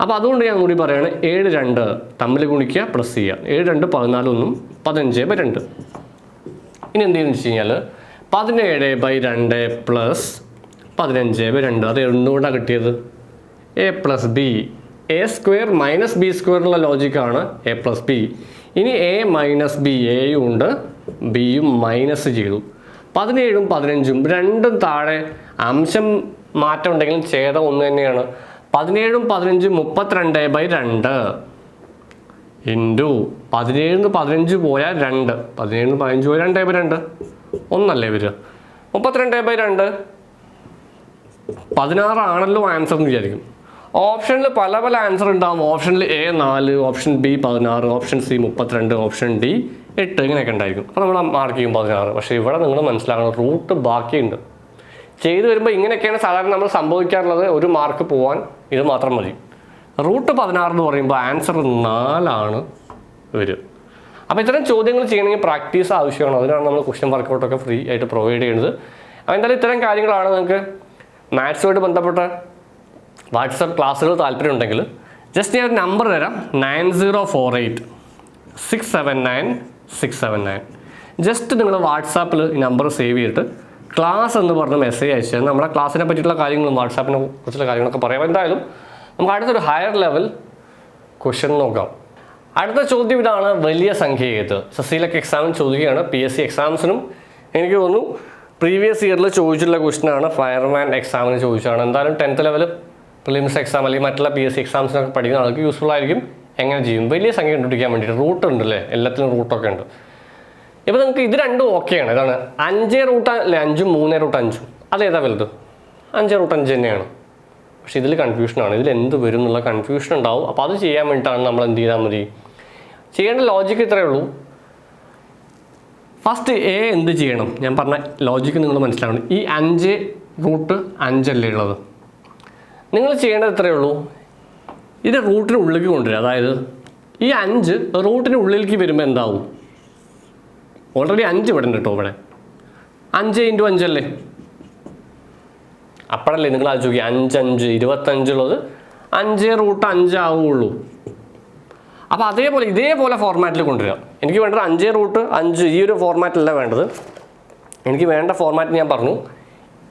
Speaker 1: അപ്പോൾ അതുകൊണ്ട് ഞാൻ കൂടി പറയുകയാണ് ഏഴ് രണ്ട് തമ്മിൽ ഗുണിക്കുക പ്ലസ് ചെയ്യുക. ഏഴ് രണ്ട് പതിനാല് ഒന്നും പതിനഞ്ച് ബൈ രണ്ട്. ഇനി എന്ത് ചെയ്യുന്നു വെച്ച് കഴിഞ്ഞാൽ പതിനേഴ് ബൈ രണ്ട് പ്ലസ് പതിനഞ്ച് ബൈ രണ്ട്. അത് എന്തുകൊണ്ടാണ് കിട്ടിയത്? A plus B. A square minus B സ്ക്വയറിനുള്ള ലോജിക്കാണ് എ പ്ലസ് ബി. ഇനി എ മൈനസ് ബി എയും ഉണ്ട്. ബിയും മൈനസ് ചെയ്തു. പതിനേഴും പതിനഞ്ചും രണ്ടും താഴെ അംശം മാറ്റം ഉണ്ടെങ്കിലും ഛേദം ഒന്ന് തന്നെയാണ്. പതിനേഴും പതിനഞ്ചും മുപ്പത്തിരണ്ട് ബൈ രണ്ട്. ഇന്റു പതിനേഴിന് പതിനഞ്ച് പോയാൽ രണ്ട്. പതിനേഴിന് പതിനഞ്ച് പോയാൽ രണ്ടേ ബൈ രണ്ട്. ഒന്നല്ലേ വരിക മുപ്പത്തിരണ്ട് ബൈ രണ്ട്. പതിനാറാണല്ലോ ആൻസർ എന്ന് വിചാരിക്കും. ഓപ്ഷനിൽ പല പല ആൻസർ ഉണ്ടാവും. ഓപ്ഷനിൽ എ നാല് ഓപ്ഷൻ ബി പതിനാറ് ഓപ്ഷൻ സി മുപ്പത്തിരണ്ട് ഓപ്ഷൻ ഡി എട്ട് ഇങ്ങനെയൊക്കെ ഉണ്ടായിരിക്കും. അപ്പോൾ നമ്മൾ മാർക്ക് ചെയ്യും പതിനാറ് പക്ഷേ ഇവിടെ നിങ്ങൾ മനസ്സിലാക്കണം റൂട്ട് ബാക്കിയുണ്ട്. ചെയ്തു വരുമ്പോൾ ഇങ്ങനെയൊക്കെയാണ് സാധാരണ നമ്മൾ സംഭവിക്കാറുള്ളത്. ഒരു മാർക്ക് പോകാൻ ഇത് മാത്രം മതി. റൂട്ട് പതിനാറ് എന്ന് പറയുമ്പോൾ ആൻസർ നാലാണ് വരിക. അപ്പോൾ ഇത്തരം ചോദ്യങ്ങൾ ചെയ്യണമെങ്കിൽ പ്രാക്ടീസ് ആവശ്യമാണ്. അതിനാണ് നമ്മൾ ക്വസ്റ്റ്യൻ വർക്കൗട്ടൊക്കെ ഫ്രീ ആയിട്ട് പ്രൊവൈഡ് ചെയ്യുന്നത്. അപ്പോൾ എന്തായാലും ഇത്തരം കാര്യങ്ങളാണ് നിങ്ങൾക്ക് മാത്സുമായിട്ട് ബന്ധപ്പെട്ട വാട്സപ്പ് ക്ലാസ്സുകൾ താല്പര്യമുണ്ടെങ്കിൽ ജസ്റ്റ് ഞാൻ നമ്പർ തരാം. Nine zero four eight six seven nine six seven nine just നിങ്ങൾ വാട്സാപ്പിൽ ഈ നമ്പർ സേവ് ചെയ്തിട്ട് ക്ലാസ് എന്ന് പറഞ്ഞ മെസ്സേജ് അയച്ചാൽ നമ്മുടെ ക്ലാസ്സിനെ പറ്റിയിട്ടുള്ള കാര്യങ്ങളും വാട്സാപ്പിനെ കുറിച്ചുള്ള കാര്യങ്ങളൊക്കെ പറയാം. എന്തായാലും നമുക്ക് അടുത്തൊരു ഹയർ ലെവൽ ക്വസ്റ്റ്യൻ നോക്കാം. അടുത്ത ചോദ്യം ഇതാണ് വലിയ സംഖ്യ ഏത് സസീലൊക്കെ എക്സാമിന് ചോദിക്കുകയാണ്. പി എസ് സി എക്സാംസിനും എനിക്ക് തോന്നുന്നു പ്രീവിയസ് ഇയറിൽ ചോദിച്ചിട്ടുള്ള ക്വസ്റ്റ്യനാണ് ഫയർമാൻ എക്സാമിന് ചോദിച്ചതാണ്. എന്തായാലും ടെൻത്ത് ലെവൽ പ്രിലിംസ് എക്സാം അല്ലെങ്കിൽ മറ്റുള്ള പി എസ് സി എക്സാംസിനൊക്കെ പഠിക്കുന്ന ആൾക്ക് യൂസ്ഫുൾ ആയിരിക്കും. എങ്ങനെ ചെയ്യും? വലിയ സംഖ്യ കണ്ടുപിടിക്കാൻ വേണ്ടിയിട്ട് റൂട്ട് ഉണ്ട് അല്ലേ എല്ലാത്തിനും റൂട്ടൊക്കെ ഉണ്ട്. ഇപ്പോൾ നിങ്ങൾക്ക് ഇത് രണ്ടും ഓക്കെയാണ് ഇതാണ് അഞ്ച് റൂട്ട് അല്ലേ? അഞ്ചും മൂന്നേ റൂട്ട് അഞ്ചും. അതേതാ വലുത്? അഞ്ച് റൂട്ട് അഞ്ച് തന്നെയാണ്. പക്ഷെ ഇതിൽ കൺഫ്യൂഷനാണ് ഇതിൽ എന്ത് വരും എന്നുള്ള കൺഫ്യൂഷൻ ഉണ്ടാവും. അപ്പോൾ അത് ചെയ്യാൻ വേണ്ടിയിട്ടാണ് നമ്മൾ എന്ത് ചെയ്താൽ മതി? ചെയ്യേണ്ട ലോജിക്ക് ഇത്രയേ ഉള്ളൂ. ഫസ്റ്റ് എ എന്ത് ചെയ്യണം? ഞാൻ പറഞ്ഞ ലോജിക്ക് നിങ്ങൾ മനസ്സിലാവണം. ഈ അഞ്ച് റൂട്ട് അഞ്ചല്ലേ ഉള്ളത്? നിങ്ങൾ ചെയ്യേണ്ടത് ഇത്രയേ ഉള്ളൂ. ഇത് റൂട്ടിന് ഉള്ളിലേക്ക് കൊണ്ടുവരിക അതായത് ഈ അഞ്ച് റൂട്ടിന് ഉള്ളിലേക്ക് വരുമ്പോൾ എന്താവും? ഓൾറെഡി അഞ്ച് ഇവിടെ ഉണ്ട് കേട്ടോ ഇവിടെ. അഞ്ച് ഇന്റു അഞ്ചല്ലേ അപ്പോഴല്ലേ നിങ്ങൾ അഞ്ച് അഞ്ച് ഇരുപത്തഞ്ചുള്ളത് അഞ്ച് റൂട്ട് അഞ്ചാവുള്ളൂ അപ്പോൾ അതേപോലെ ഇതേപോലെ ഫോർമാറ്റിൽ കൊണ്ടുവരിക. എനിക്ക് വേണ്ടത് അഞ്ച് റൂട്ട് അഞ്ച് ഈ ഒരു ഫോർമാറ്റല്ല വേണ്ടത്. എനിക്ക് വേണ്ട ഫോർമാറ്റ് ഞാൻ പറഞ്ഞു.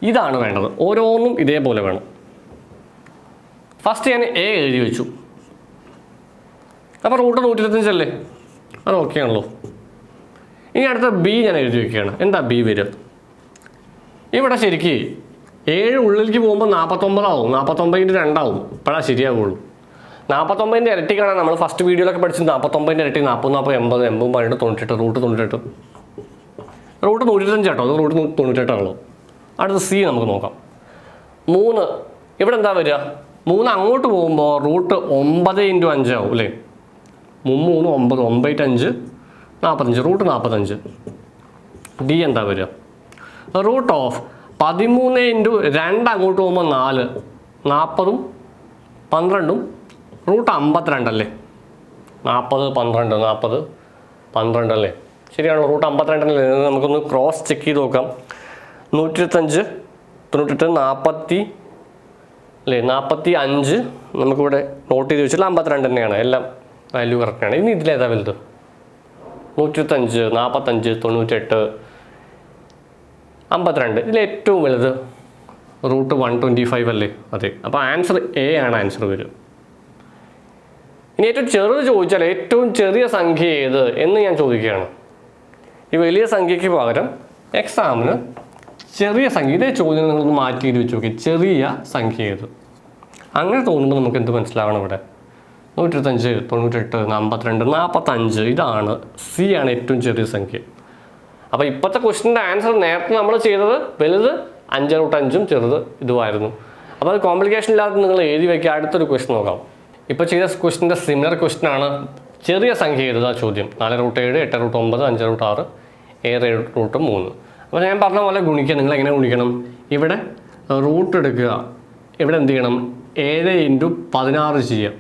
Speaker 1: ഇതാണ് വേണ്ടത്. ഓരോന്നും ഇതേപോലെ വേണം. ഫസ്റ്റ് ഞാൻ എ എഴുതി വെച്ചു. അപ്പോൾ റൂട്ട് നൂറ്റി ഇരുപത്തഞ്ചല്ലേ അത് ഓക്കെ ആണല്ലോ. ഇനി അടുത്ത ബി ഞാൻ എഴുതി വയ്ക്കുകയാണ് എന്താ ബി വരിക? ഇവിടെ ശരിക്ക് ഏഴ് ഉള്ളിലേക്ക് പോകുമ്പോൾ നാൽപ്പത്തൊമ്പതാവും നാൽപ്പത്തൊമ്പതിന്റെ രണ്ടാവും. ഇപ്പോഴാണ് ശരിയാവുള്ളൂ. നാൽപ്പത്തൊമ്പതിന്റെ ഇരട്ടി കാണാൻ നമ്മൾ ഫസ്റ്റ് വീഡിയോയിലൊക്കെ പഠിച്ചത്. നാൽപ്പത്തൊമ്പതിന്റെ ഇരട്ടി നാൽപ്പത് നാൽപ്പത് എൺപത് എൺപത് പതിനെട്ട് തൊണ്ണൂറ്റെട്ട് റൂട്ട് തൊണ്ണൂറ്റെട്ട്. റൂട്ട് നൂറ്റിരുപത്തഞ്ച് കേട്ടോ. അത് റൂട്ട് തൊണ്ണൂറ്റെട്ടാണല്ലോ. അടുത്ത സി നമുക്ക് നോക്കാം. മൂന്ന്. ഇവിടെ എന്താ വരിക? മൂന്ന് അങ്ങോട്ട് പോകുമ്പോൾ റൂട്ട് ഒമ്പത് ഇന്റു അഞ്ചാവും അല്ലേ? മൂന്ന് ഒമ്പത് ഒമ്പത് അഞ്ച് നാൽപ്പത്തഞ്ച് റൂട്ട് നാൽപ്പത്തഞ്ച് ഡി എന്താ വരിക? റൂട്ട് ഓഫ് പതിമൂന്ന് ഇന്റു രണ്ട് അങ്ങോട്ട് പോകുമ്പോൾ നാല് നാൽപ്പതും പന്ത്രണ്ടും റൂട്ട് അമ്പത്തിരണ്ടല്ലേ നാൽപ്പത് പന്ത്രണ്ട് നാൽപ്പത് പന്ത്രണ്ട് അല്ലേ? ശരിയാണോ റൂട്ട് അമ്പത്തിരണ്ടല്ലേ നമുക്കൊന്ന് ക്രോസ് ചെക്ക് ചെയ്ത് നോക്കാം. നൂറ്റി ഇരുപത്തഞ്ച് തൊണ്ണൂറ്റെട്ട് നാൽപ്പത്തി അല്ലേ? നാൽപ്പത്തി അഞ്ച് നമുക്കിവിടെ നോട്ട് ചെയ്ത് വെച്ചാൽ അമ്പത്തിരണ്ട് തന്നെയാണ്. എല്ലാം വാല്യൂ കറക്റ്റാണ് ഇനി ഇതിലേതാ വലുത്? നൂറ്റിരുപത്തഞ്ച് നാൽപ്പത്തഞ്ച് തൊണ്ണൂറ്റെട്ട് അമ്പത്തിരണ്ട്. ഇതിൽ ഏറ്റവും വലുത് റൂട്ട് വൺ ട്വന്റി ഫൈവ് അല്ലേ? അതെ. അപ്പോൾ ആൻസർ എ ആണ് ആൻസർ വരും ഇനി ഏറ്റവും ചെറുത് ചോദിച്ചാൽ ഏറ്റവും ചെറിയ സംഖ്യ ഏത് എന്ന് ഞാൻ ചോദിക്കുകയാണ്. ഈ വലിയ സംഖ്യയ്ക്ക് പകരം എക്സാമിന് ചെറിയ സംഖ്യ. ഇതേ ചോദ്യം നിങ്ങളൊന്ന് മാറ്റി എഴുതി വെച്ച് നോക്കി ചെറിയ സംഖ്യ ഏത്? അങ്ങനെ തോന്നുമ്പോൾ നമുക്ക് എന്ത് മനസ്സിലാവണം ഇവിടെ? നൂറ്റിരുപത്തഞ്ച് തൊണ്ണൂറ്റെട്ട് നാൽപ്പത്തിരണ്ട് നാൽപ്പത്തഞ്ച് ഇതാണ് സി ആണ് ഏറ്റവും ചെറിയ സംഖ്യ. അപ്പോൾ ഇപ്പോഴത്തെ ക്വസ്റ്റിന്റെ ആൻസർ നേരത്തെ നമ്മൾ ചെയ്തത് വലുത് അഞ്ച് റൂട്ട് ചെറുത് ഇതുമായിരുന്നു. അപ്പോൾ അത് കോംപ്ലിക്കേഷൻ ഇല്ലാതെ നിങ്ങൾ എഴുതി വയ്ക്കുക അടുത്തൊരു ക്വസ്റ്റ്യൻ നോക്കാം. ഇപ്പോൾ ചെയ്ത ക്വസ്റ്റിന്റെ സിമിലർ ക്വസ്റ്റ്യൻ ആണ് ചെറിയ സംഖ്യ ഏതാ? ചോദ്യം. നാല് റൂട്ട് ഏഴ് എട്ട് റൂട്ട് ഒമ്പത് അഞ്ച് റൂട്ട് ആറ് ഏഴ് റൂട്ട് മൂന്ന്. അപ്പോൾ ഞാൻ പറഞ്ഞ പോലെ ഗുണിക്കുക. നിങ്ങൾ എങ്ങനെ ഗുണിക്കണം? ഇവിടെ റൂട്ട് എടുക്കുക. ഇവിടെ എന്ത് ചെയ്യണം? ഏഴ് ഇന്റു പതിനാറ് ചെയ്യുക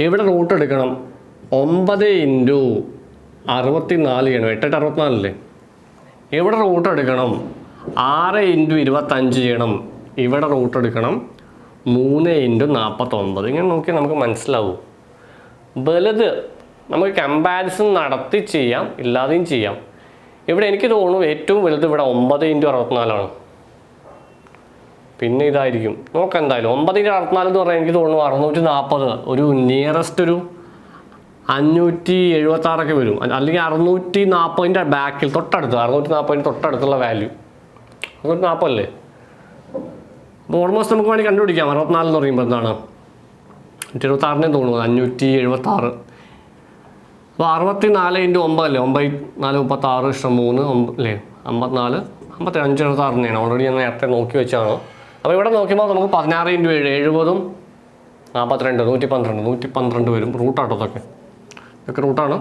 Speaker 1: ഇവിടെ റൂട്ട് എടുക്കണം. ഒമ്പത് ഇന്റു അറുപത്തി നാല് ചെയ്യണം. എട്ടെട്ട് അറുപത്തിനാലല്ലേ? ഇവിടെ റൂട്ട് എടുക്കണം. ആറ് ഇന്റു ഇരുപത്തഞ്ച് ചെയ്യണം. ഇവിടെ റൂട്ട് എടുക്കണം. മൂന്ന് ഇന്റു നാൽപ്പത്തൊമ്പത് ഇങ്ങനെ നോക്കിയാൽ നമുക്ക് മനസ്സിലാവും. വലുത് നമുക്ക് കമ്പാരിസൺ നടത്തി ചെയ്യാം ഇല്ലാതെയും ചെയ്യാം. ഇവിടെ എനിക്ക് തോന്നുന്നു ഏറ്റവും വലുത് ഇവിടെ ഒമ്പത് ഇന്റു അറുപത്തിനാലാണ്. പിന്നെ ഇതായിരിക്കും. നോക്കാം എന്തായാലും. ഒമ്പത് ഇന്റു അറുപത്തിനാല് എന്ന് പറഞ്ഞാൽ എനിക്ക് തോന്നുന്നു അറുന്നൂറ്റി നാൽപ്പത് ഒരു നിയറസ്റ്റ് ഒരു അഞ്ഞൂറ്റി എഴുപത്തി ആറൊക്കെ വരും അല്ലെങ്കിൽ അറുന്നൂറ്റി നാൽപ്പതിന്റെ ബാക്കിൽ തൊട്ടടുത്ത് അറുന്നൂറ്റി നാൽപ്പതിന് തൊട്ടടുത്തുള്ള വാല്യൂ അറുന്നൂറ്റി നാൽപ്പതല്ലേ അപ്പോൾ ഓൾമോസ്റ്റ് നമുക്ക് വേണമെങ്കിൽ കണ്ടുപിടിക്കാം. അറുപത്തിനാല് എന്ന് പറയുമ്പോൾ എന്താണ് നൂറ്റി എഴുപത്താറിനെ തോന്നുന്നു. അഞ്ഞൂറ്റി എഴുപത്തി ആറ് അപ്പോൾ അറുപത്തി നാല് ഇന്റു ഒമ്പതല്ലേ ഒമ്പത് നാല് മുപ്പത്തി ആറ് ഇഷ്ടം മൂന്ന് അല്ലേ? അമ്പത്തിനാല് അമ്പത്തി അഞ്ച് എഴുപത്തി ആറ് ഓൾറെഡി ഞാൻ നേരത്തെ നോക്കി വെച്ചാണ് അപ്പോൾ ഇവിടെ നോക്കുമ്പോൾ നമുക്ക് പതിനാറ് ഇന്റു ഏഴ് എഴുപതും നാൽപ്പത്തിരണ്ട് നൂറ്റി പന്ത്രണ്ട് നൂറ്റി പന്ത്രണ്ട് വരും റൂട്ടാട്ടോ ഇതൊക്കെ ഇതൊക്കെ റൂട്ടാണ്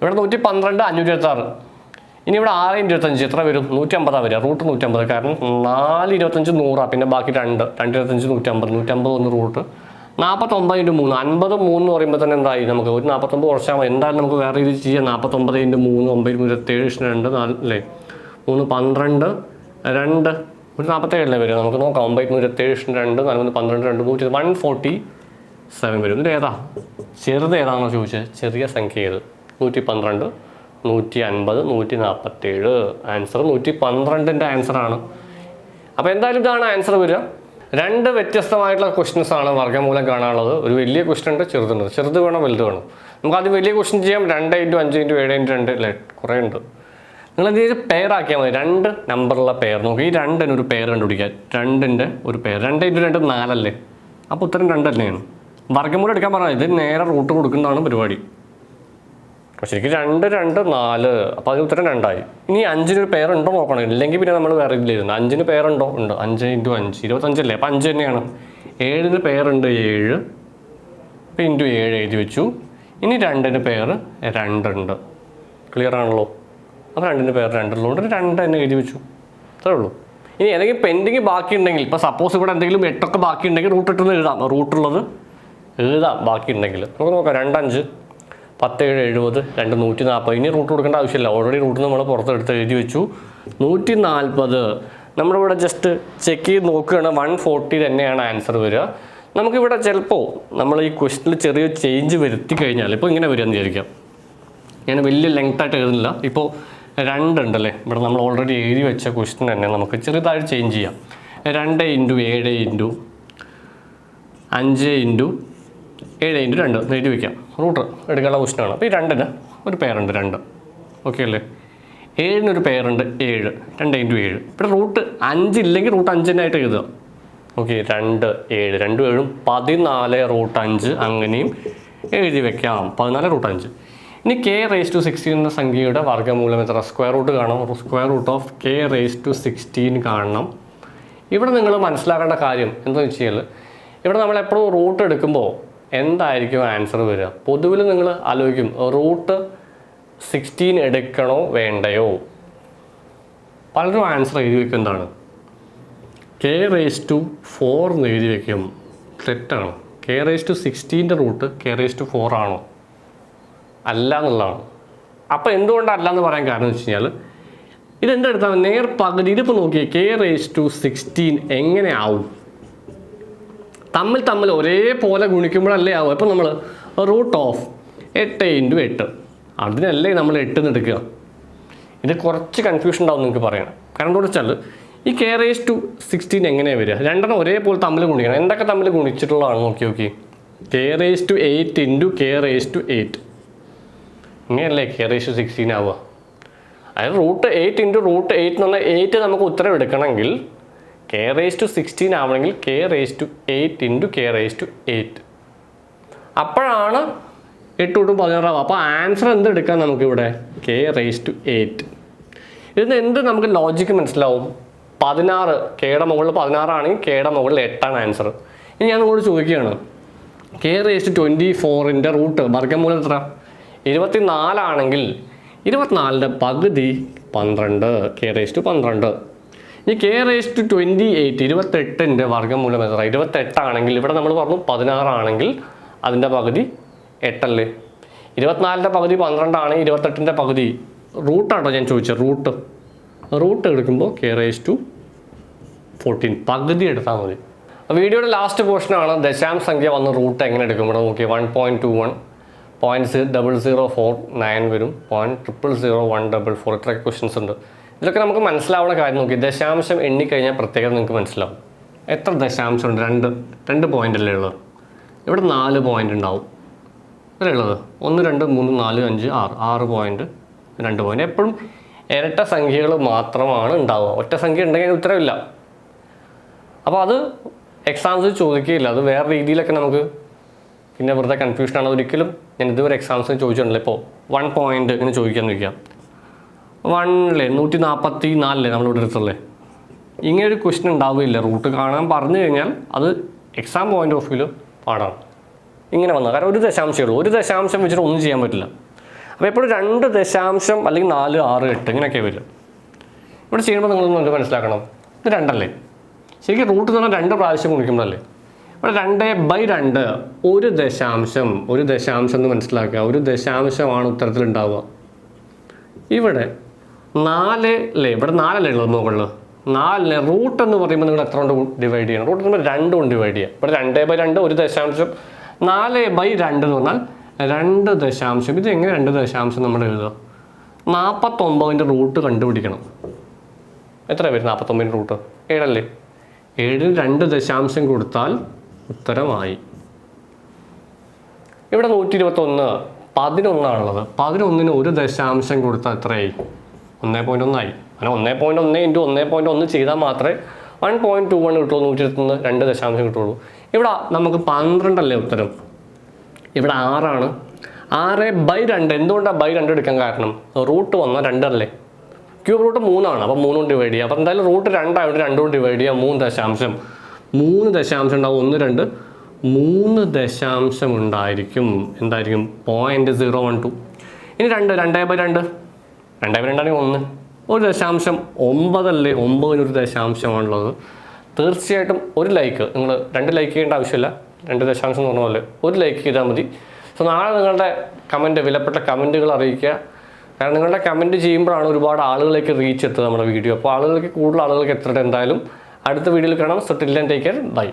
Speaker 1: ഇവിടെ നൂറ്റി പന്ത്രണ്ട് അഞ്ഞൂറ്റി എഴുപത്താറ് ഇനി ഇവിടെ ആറ് ഇരുപത്തഞ്ച് എത്ര വരും? നൂറ്റി അമ്പതാണ് വരിക. റൂട്ട് നൂറ്റമ്പത്. കാരണം നാല് ഇരുപത്തഞ്ച് നൂറാണ് പിന്നെ ബാക്കി രണ്ട്. രണ്ട് ഇരുപത്തഞ്ച് നൂറ്റമ്പത്. നൂറ്റമ്പത് ഒന്ന് റൂട്ട് നാൽപ്പത്തൊമ്പത് ഇന്റു മൂന്ന്. അൻപത് മൂന്ന് എന്ന് പറയുമ്പോൾ തന്നെ എന്തായി? നമുക്ക് ഒരു നാൽപ്പത്തൊമ്പത് മതി എന്തായാലും നമുക്ക് വേറെ രീതിയിൽ ചെയ്യാം. നാൽപ്പത്തൊമ്പത് ഇന്റു മൂന്ന് ഒമ്പത് ഇരുപത്തേഴ് ഇഷ്ടം രണ്ട് നാല് അല്ലേ? മൂന്ന് പന്ത്രണ്ട് രണ്ട് ഒരു നാൽപ്പത്തേഴല്ലേ വരിക? നമുക്ക് നോക്കാം. ഒമ്പത് ഇരുപത്തേഴ് ഇഷ്ടം രണ്ട് നാല് പന്ത്രണ്ട് രണ്ട് നൂറ്റി വൺ ഫോർട്ടി സെവൻ വരും. ഇതിൽ ഏതാ? ചെറുത് ഏതാണെന്ന് ചോദിച്ചത് ചെറിയ സംഖ്യ ഏത്? നൂറ്റി പന്ത്രണ്ട് നൂറ്റി അൻപത് നൂറ്റി നാൽപ്പത്തേഴ് ആൻസർ നൂറ്റി പന്ത്രണ്ടിന്റെ ആൻസറാണ് അപ്പോൾ എന്തായാലും ഇതാണ് ആൻസർ വരിക. രണ്ട് വ്യത്യസ്തമായിട്ടുള്ള ക്വസ്റ്റ്യൻസ് ആണ് വർഗമൂലം കാണാനുള്ളത്. ഒരു വലിയ ക്വസ്റ്റ്യൻ ഉണ്ട് ചെറുതുണ്ട്. ചെറുത് വേണം വലുത് വേണം? നമുക്ക് ആദ്യം വലിയ ക്വസ്റ്റ്യൻ ചെയ്യാം. രണ്ട് ഇന്റു അഞ്ച് ഇന്റു ഏഴ് ഇന്റു രണ്ട് അല്ലേ? കുറേ ഉണ്ട്. നിങ്ങൾ എന്ത് ചെയ്ത് പെയർ ആക്കിയാൽ മതി. രണ്ട് നമ്പറുള്ള പെയർ നോക്കി ഈ രണ്ടിന് ഒരു പെയർ കണ്ടുപിടിക്കാൻ രണ്ടിന്റെ ഒരു പെയർ രണ്ട് ഇന്റു രണ്ട് നാലല്ലേ? അപ്പോൾ ഉത്തരം രണ്ട് തന്നെയാണ് വർഗമൂലം എടുക്കാൻ പറഞ്ഞാൽ ഇത് നേരെ റൂട്ട് കൊടുക്കുന്നതാണ് പരിപാടി. അപ്പോൾ ശരിക്കും രണ്ട് രണ്ട് നാല്. അപ്പോൾ അതിന് ഉത്തരം രണ്ടായി. ഇനി അഞ്ചിനൊരു പേരുണ്ടോ ഉണ്ടോ നോക്കണം. ഇല്ലെങ്കിൽ പിന്നെ നമ്മൾ വേറെ ഇതിലിരുന്നു അഞ്ചിന് പേരുണ്ടോ ഉണ്ട്? അഞ്ച് ഇന്റു അഞ്ച്. ഇരുപത്തഞ്ചല്ലേ? അപ്പോൾ അഞ്ച് തന്നെയാണ്. ഏഴിന് പേരുണ്ട് ഏഴ്. അപ്പോൾ ഇന്റു ഏഴ് എഴുതി വെച്ചു. ഇനി രണ്ടിന് പേർ രണ്ടുണ്ട്. ക്ലിയർ ആണല്ലോ? അപ്പോൾ രണ്ടിന് പേർ രണ്ടുള്ളതുകൊണ്ട് ഒരു രണ്ട് തന്നെ എഴുതി വെച്ചു. അത്രേ ഉള്ളൂ. ഇനി ഏതെങ്കിലും പെൻഡിങ് ബാക്കി ഉണ്ടെങ്കിൽ ഇപ്പോൾ സപ്പോസ് ഇവിടെ എന്തെങ്കിലും എട്ടൊക്കെ ബാക്കി ഉണ്ടെങ്കിൽ റൂട്ട് ഇട്ടെന്ന് എഴുതാം. റൂട്ടുള്ളത് എഴുതാം ബാക്കി ഉണ്ടെങ്കിൽ നമുക്ക് നോക്കാം. രണ്ടഞ്ച് പത്തേഴ് എഴുപത് രണ്ട് നൂറ്റി നാൽപ്പത് ഇനി റൂട്ട് കൊടുക്കേണ്ട ആവശ്യമില്ല. ഓൾറെഡി റൂട്ട് നമ്മൾ പുറത്തെടുത്ത് എഴുതി വെച്ചു. നൂറ്റി നാൽപ്പത് നമ്മളിവിടെ ജസ്റ്റ് ചെക്ക് ചെയ്ത് നോക്കുകയാണ്. വൺ ഫോർട്ടി തന്നെയാണ് ആൻസർ വരിക. നമുക്കിവിടെ ചിലപ്പോൾ നമ്മൾ ഈ ക്വസ്റ്റിൽ ചെറിയ ചേഞ്ച് വരുത്തി കഴിഞ്ഞാൽ ഇപ്പോൾ ഇങ്ങനെ വരിക എന്ന് വിചാരിക്കാം. ഞാൻ വലിയ ലെങ്ത് ആയിട്ട് എഴുതുന്നില്ല. ഇപ്പോൾ രണ്ടുണ്ടല്ലേ ഇവിടെ നമ്മൾ ഓൾറെഡി എഴുതി വെച്ച ക്വസ്റ്റ്യൻ തന്നെ നമുക്ക് ചെറുതായിട്ട് ചേഞ്ച് ചെയ്യാം. രണ്ട് ഇന്റു ഏഴ് ഇന്റു അഞ്ച് ഇന്റു ഏഴ് ഇന്റു രണ്ട് എഴുതി വയ്ക്കാം. റൂട്ട് എടുക്കാനുള്ള ക്വസ്റ്റനാണ് അപ്പോൾ ഈ രണ്ടിന് ഒരു പേരുണ്ട് രണ്ട്. ഓക്കെ അല്ലേ? ഏഴിനൊരു പേരുണ്ട് ഏഴ്. രണ്ട് ഇന്റു ഏഴ്. ഇവിടെ റൂട്ട് അഞ്ചില്ലെങ്കിൽ റൂട്ട് അഞ്ചിനായിട്ട് എഴുതുക. ഓക്കെ രണ്ട് ഏഴ്. രണ്ട് ഏഴും പതിനാല് റൂട്ട് അഞ്ച് അങ്ങനെയും എഴുതി വെക്കാം. പതിനാല് റൂട്ട് അഞ്ച്. ഇനി കെ റേസ് ടു സിക്സ്റ്റീൻ എന്ന സംഖ്യയുടെ വർഗമൂലം എത്ര? സ്ക്വയർ റൂട്ട് കാണണം square root of K raise to sixteen കാണണം. ഇവിടെ നിങ്ങൾ മനസ്സിലാക്കേണ്ട കാര്യം എന്താണെന്ന് വെച്ച് കഴിഞ്ഞാൽ ഇവിടെ നമ്മൾ എപ്പോഴും റൂട്ട് എടുക്കുമ്പോൾ എന്തായിരിക്കും ആൻസർ വരിക? പൊതുവിൽ നിങ്ങൾ ആലോചിക്കും റൂട്ട് സിക്സ്റ്റീൻ എടുക്കണോ വേണ്ടയോ? പലരും ആൻസർ എഴുതി വെക്കും എന്താണ്? കെ റേസ് ടു ഫോർ എന്ന് എഴുതി വെക്കും. തെറ്റാണ്. K raise to സിക്സ്റ്റീന്റെ root K raise to four ആണോ? അല്ല എന്നുള്ളതാണ്. അപ്പോൾ എന്തുകൊണ്ടല്ല എന്ന് പറയാൻ കാരണം എന്ന് വെച്ച് കഴിഞ്ഞാൽ ഇതെന്തെടുത്താൽ നേർ പകുതി ഇതിപ്പോൾ നോക്കിയാൽ കെ റേസ് ടു സിക്സ്റ്റീൻ എങ്ങനെ ആവും? തമ്മിൽ തമ്മിൽ ഒരേപോലെ ഗുണിക്കുമ്പോഴല്ലേ ആവും ഇപ്പം നമ്മൾ റൂട്ട് ഓഫ് എട്ട് ഇന്റു എട്ട്. അതിനല്ലേ നമ്മൾ എട്ട് എന്ന് എടുക്കുക. ഇത് കുറച്ച് കൺഫ്യൂഷൻ ഉണ്ടാവും നിങ്ങൾക്ക് പറയണം കാരണം എന്താ വെച്ചാൽ ഈ കെ റേസ് ടു സിക്സ്റ്റീൻ എങ്ങനെയാണ് വരിക? രണ്ടെണ്ണം ഒരേപോലെ തമ്മിൽ ഗുണിക്കണം. എന്തൊക്കെ തമ്മിൽ ഗുണിച്ചിട്ടുള്ളതാണ് നോക്കി നോക്കി. K raise to eight into K raise to eight ഇങ്ങനെയല്ലേ കെ റേസ് ടു സിക്സ്റ്റീൻ ആവുക. അതായത് root eight into root eight എന്ന് പറഞ്ഞാൽ എയ്റ്റ് നമുക്ക് ഉത്തരം എടുക്കണമെങ്കിൽ കെ റേസ് ടു സിക്സ്റ്റീൻ ആവണമെങ്കിൽ K raise to eight into K raise to eight അപ്പോഴാണ് എട്ട് തൊട്ട് പതിനാറാവും. അപ്പോൾ ആൻസർ എന്ത് എടുക്കാം നമുക്കിവിടെ? കെ റേസ് ടു എയ്റ്റ് ഇതിന് എന്ത് നമുക്ക് ലോജിക്ക് മനസ്സിലാവും? പതിനാറ് കെയുടെ മുകളിൽ പതിനാറാണെങ്കിൽ കെയുടെ മുകളിൽ എട്ടാണ് ആൻസർ ഇനി ഞാൻ നിങ്ങളോട് ചോദിക്കുകയാണ്. കെ റേസ് ടു ട്വന്റി ഫോറിന്റെ റൂട്ട് വർഗമൂലം എത്ര? ഇരുപത്തി നാലാണെങ്കിൽ ഇരുപത്തിനാലിന്റെ പകുതി പന്ത്രണ്ട്. കെ റേസ് ടു പന്ത്രണ്ട്. ഈ K raise to twenty eight ഇരുപത്തെട്ടിന്റെ വർഗമൂലം എത്ര ഇരുപത്തെട്ടാണെങ്കിൽ ഇവിടെ നമ്മൾ പറഞ്ഞു പതിനാറാണെങ്കിൽ അതിന്റെ പകുതി എട്ടല്ലേ? ഇരുപത്തിനാലിന്റെ പകുതി പന്ത്രണ്ടാണ് ഇരുപത്തെട്ടിന്റെ പകുതി റൂട്ടാണോ ഞാൻ ചോദിച്ചത്? റൂട്ട് റൂട്ട് എടുക്കുമ്പോൾ കെ റേസ് ടു ഫോർട്ടീൻ പകുതി എടുത്താൽ മതി. വീഡിയോയുടെ ലാസ്റ്റ് പോർഷനാണ് ദശാംശ സംഖ്യ വന്ന് റൂട്ട് എങ്ങനെ എടുക്കും? ഇവിടെ നോക്കി one point two one point double zero four nine വരും. Point triple zero one double four ഇത്രയൊക്കെ ക്വസ്റ്റ്യൻസ് ഉണ്ട്. ഇതൊക്കെ നമുക്ക് മനസ്സിലാവുന്ന കാര്യം നോക്കി. ദശാംശം എണ്ണിക്കഴിഞ്ഞാൽ പ്രത്യേകത നിങ്ങൾക്ക് മനസ്സിലാവും. എത്ര ദശാംശം ഉണ്ട്? രണ്ട് രണ്ട് പോയിന്റ് അല്ലേ ഉള്ളത്? ഇവിടെ നാല് പോയിന്റ് ഉണ്ടാവും. അല്ലേ ഉള്ളത്? ഒന്ന് രണ്ട് മൂന്ന് നാല് അഞ്ച് ആറ്. ആറ് പോയിന്റ് രണ്ട് പോയിന്റ് എപ്പോഴും ഇരട്ട സംഖ്യകൾ മാത്രമാണ് ഉണ്ടാവുക. ഒറ്റ സംഖ്യ ഉണ്ടെങ്കിൽ ഉത്തരവില്ല. അപ്പോൾ അത് എക്സാംസിൽ ചോദിക്കുകയില്ല. അത് വേറെ രീതിയിലൊക്കെ നമുക്ക് പിന്നെ വെറുതെ കൺഫ്യൂഷനാണ് ഒരിക്കലും ഞാൻ ഇതുവരെ എക്സാംസിന് ചോദിച്ചിട്ടുണ്ടല്ലോ ഇപ്പോൾ വൺ പോയിന്റ് ഇങ്ങനെ ചോദിക്കാൻ വയ്ക്കാം വണ്ണിലെ നൂറ്റി നാൽപ്പത്തി നാലിലെ നമ്മളിവിടെ എടുത്തുള്ളേ ഇങ്ങനെ ഒരു ക്വസ്റ്റ്യൻ ഉണ്ടാവുകയില്ല. റൂട്ട് കാണാൻ പറഞ്ഞു കഴിഞ്ഞാൽ അത് എക്സാം പോയിന്റ് ഓഫ് വ്യൂ പാടാണ്. ഇങ്ങനെ വന്നത് കാരണം ഒരു ദശാംശമേ ഉള്ളൂ. ഒരു ദശാംശം വെച്ചിട്ട് ഒന്നും ചെയ്യാൻ പറ്റില്ല. അപ്പോൾ എപ്പോഴും രണ്ട് ദശാംശം അല്ലെങ്കിൽ നാല് ആറ് എട്ട് ഇങ്ങനെയൊക്കെ വരും. ഇവിടെ ചെയ്യുമ്പോൾ നിങ്ങളൊന്നും മനസ്സിലാക്കണം. ഇത് രണ്ടല്ലേ? ശരിക്കും റൂട്ട് പറഞ്ഞാൽ രണ്ട് പ്രാവശ്യം കുടിക്കുമ്പോഴല്ലേ ഇവിടെ രണ്ട് ബൈ രണ്ട്. ഒരു ദശാംശം ഒരു ദശാംശം എന്ന് മനസ്സിലാക്കുക. ഒരു ദശാംശമാണ് ഉത്തരത്തിൽ ഉണ്ടാവുക ഇവിടെ നാല് അല്ലേ ഇവിടെ നാലല്ലേ ഉള്ളത് മുകളിൽ നാലിന് റൂട്ട് എന്ന് പറയുമ്പോൾ നിങ്ങൾ എത്ര കൊണ്ട് ഡിവൈഡ് ചെയ്യണം? റൂട്ട് എന്ന് രണ്ട് കൊണ്ട് ഡിവൈഡ് ചെയ്യാം. ഇവിടെ രണ്ട് ബൈ രണ്ട് ഒരു ദശാംശം. നാല് ബൈ രണ്ട് എന്ന് പറഞ്ഞാൽ രണ്ട് ദശാംശം. ഇത് എങ്ങനെ രണ്ട് ദശാംശം നമ്മൾ എഴുതുക? നാൽപ്പത്തൊമ്പതിന്റെ റൂട്ട് കണ്ടുപിടിക്കണം. എത്ര വരും നാൽപ്പത്തൊമ്പതിന്റെ റൂട്ട്? ഏഴല്ലേ? ഏഴിന് രണ്ട് ദശാംശം കൊടുത്താൽ ഉത്തരമായി. ഇവിടെ നൂറ്റി ഇരുപത്തൊന്ന് പതിനൊന്നാണുള്ളത്. പതിനൊന്നിന് ഒരു ദശാംശം കൊടുത്താൽ എത്രയായി? ഒന്നേ പോയിന്റ് ഒന്നായി. അങ്ങനെ ഒന്നേ പോയിന്റ് ഒന്ന് ഇന്റു ഒന്നേ പോയിന്റ് ഒന്ന് ചെയ്താൽ മാത്രമേ വൺ പോയിന്റ് ടു വൺ കിട്ടുള്ളൂ നൂറ്റി ഇരുപത്തൊന്ന് രണ്ട് ദശാംശം കിട്ടുള്ളൂ. ഇവിടെ നമുക്ക് പന്ത്രണ്ടല്ലേ ഉത്തരം? ഇവിടെ ആറാണ്. ആറ് ബൈ രണ്ട്. എന്തുകൊണ്ടാണ് ബൈ രണ്ട് എടുക്കാൻ കാരണം? റൂട്ട് വന്നാൽ രണ്ടല്ലേ? ക്യൂബ് റൂട്ട് മൂന്നാണ്. അപ്പോൾ മൂന്നും ഡിവൈഡ് ചെയ്യുക അപ്പോൾ എന്തായാലും റൂട്ട് രണ്ടായതുകൊണ്ട് രണ്ടും ഡിവൈഡ് ചെയ്യുക മൂന്ന് ദശാംശം. മൂന്ന് ദശാംശം ഉണ്ടാവും. ഒന്ന് രണ്ട്. മൂന്ന് ദശാംശം ഉണ്ടായിരിക്കും. എന്തായിരിക്കും? പോയിന്റ് സീറോ വൺ ടു ഇനി രണ്ട്. രണ്ടേ ബൈ രണ്ട്. രണ്ടേ ബൈ രണ്ടാണെങ്കിൽ ഒന്ന്. ഒരു ദശാംശം ഒമ്പതല്ലേ ഒമ്പതിനൊരു ദശാംശമാണുള്ളത്. തീർച്ചയായിട്ടും ഒരു ലൈക്ക് നിങ്ങൾ രണ്ട് ലൈക്ക് ചെയ്യേണ്ട ആവശ്യമില്ല. രണ്ട് ദശാംശം എന്ന് പറഞ്ഞ പോലെ ഒരു ലൈക്ക് ചെയ്താൽ മതി. സോ നാളെ നിങ്ങളുടെ കമന്റ് വിലപ്പെട്ട കമന്റുകൾ അറിയിക്കുക. കാരണം നിങ്ങളുടെ കമന്റ് ചെയ്യുമ്പോഴാണ് ഒരുപാട് ആളുകളിലേക്ക് റീച്ച് എത്തുക നമ്മുടെ വീഡിയോ അപ്പോൾ ആളുകൾക്ക് കൂടുതൽ ആളുകൾക്ക് എത്തട്ടെ എന്തായാലും. അടുത്ത വീഡിയോയിൽ കാണാം. So till and take care bye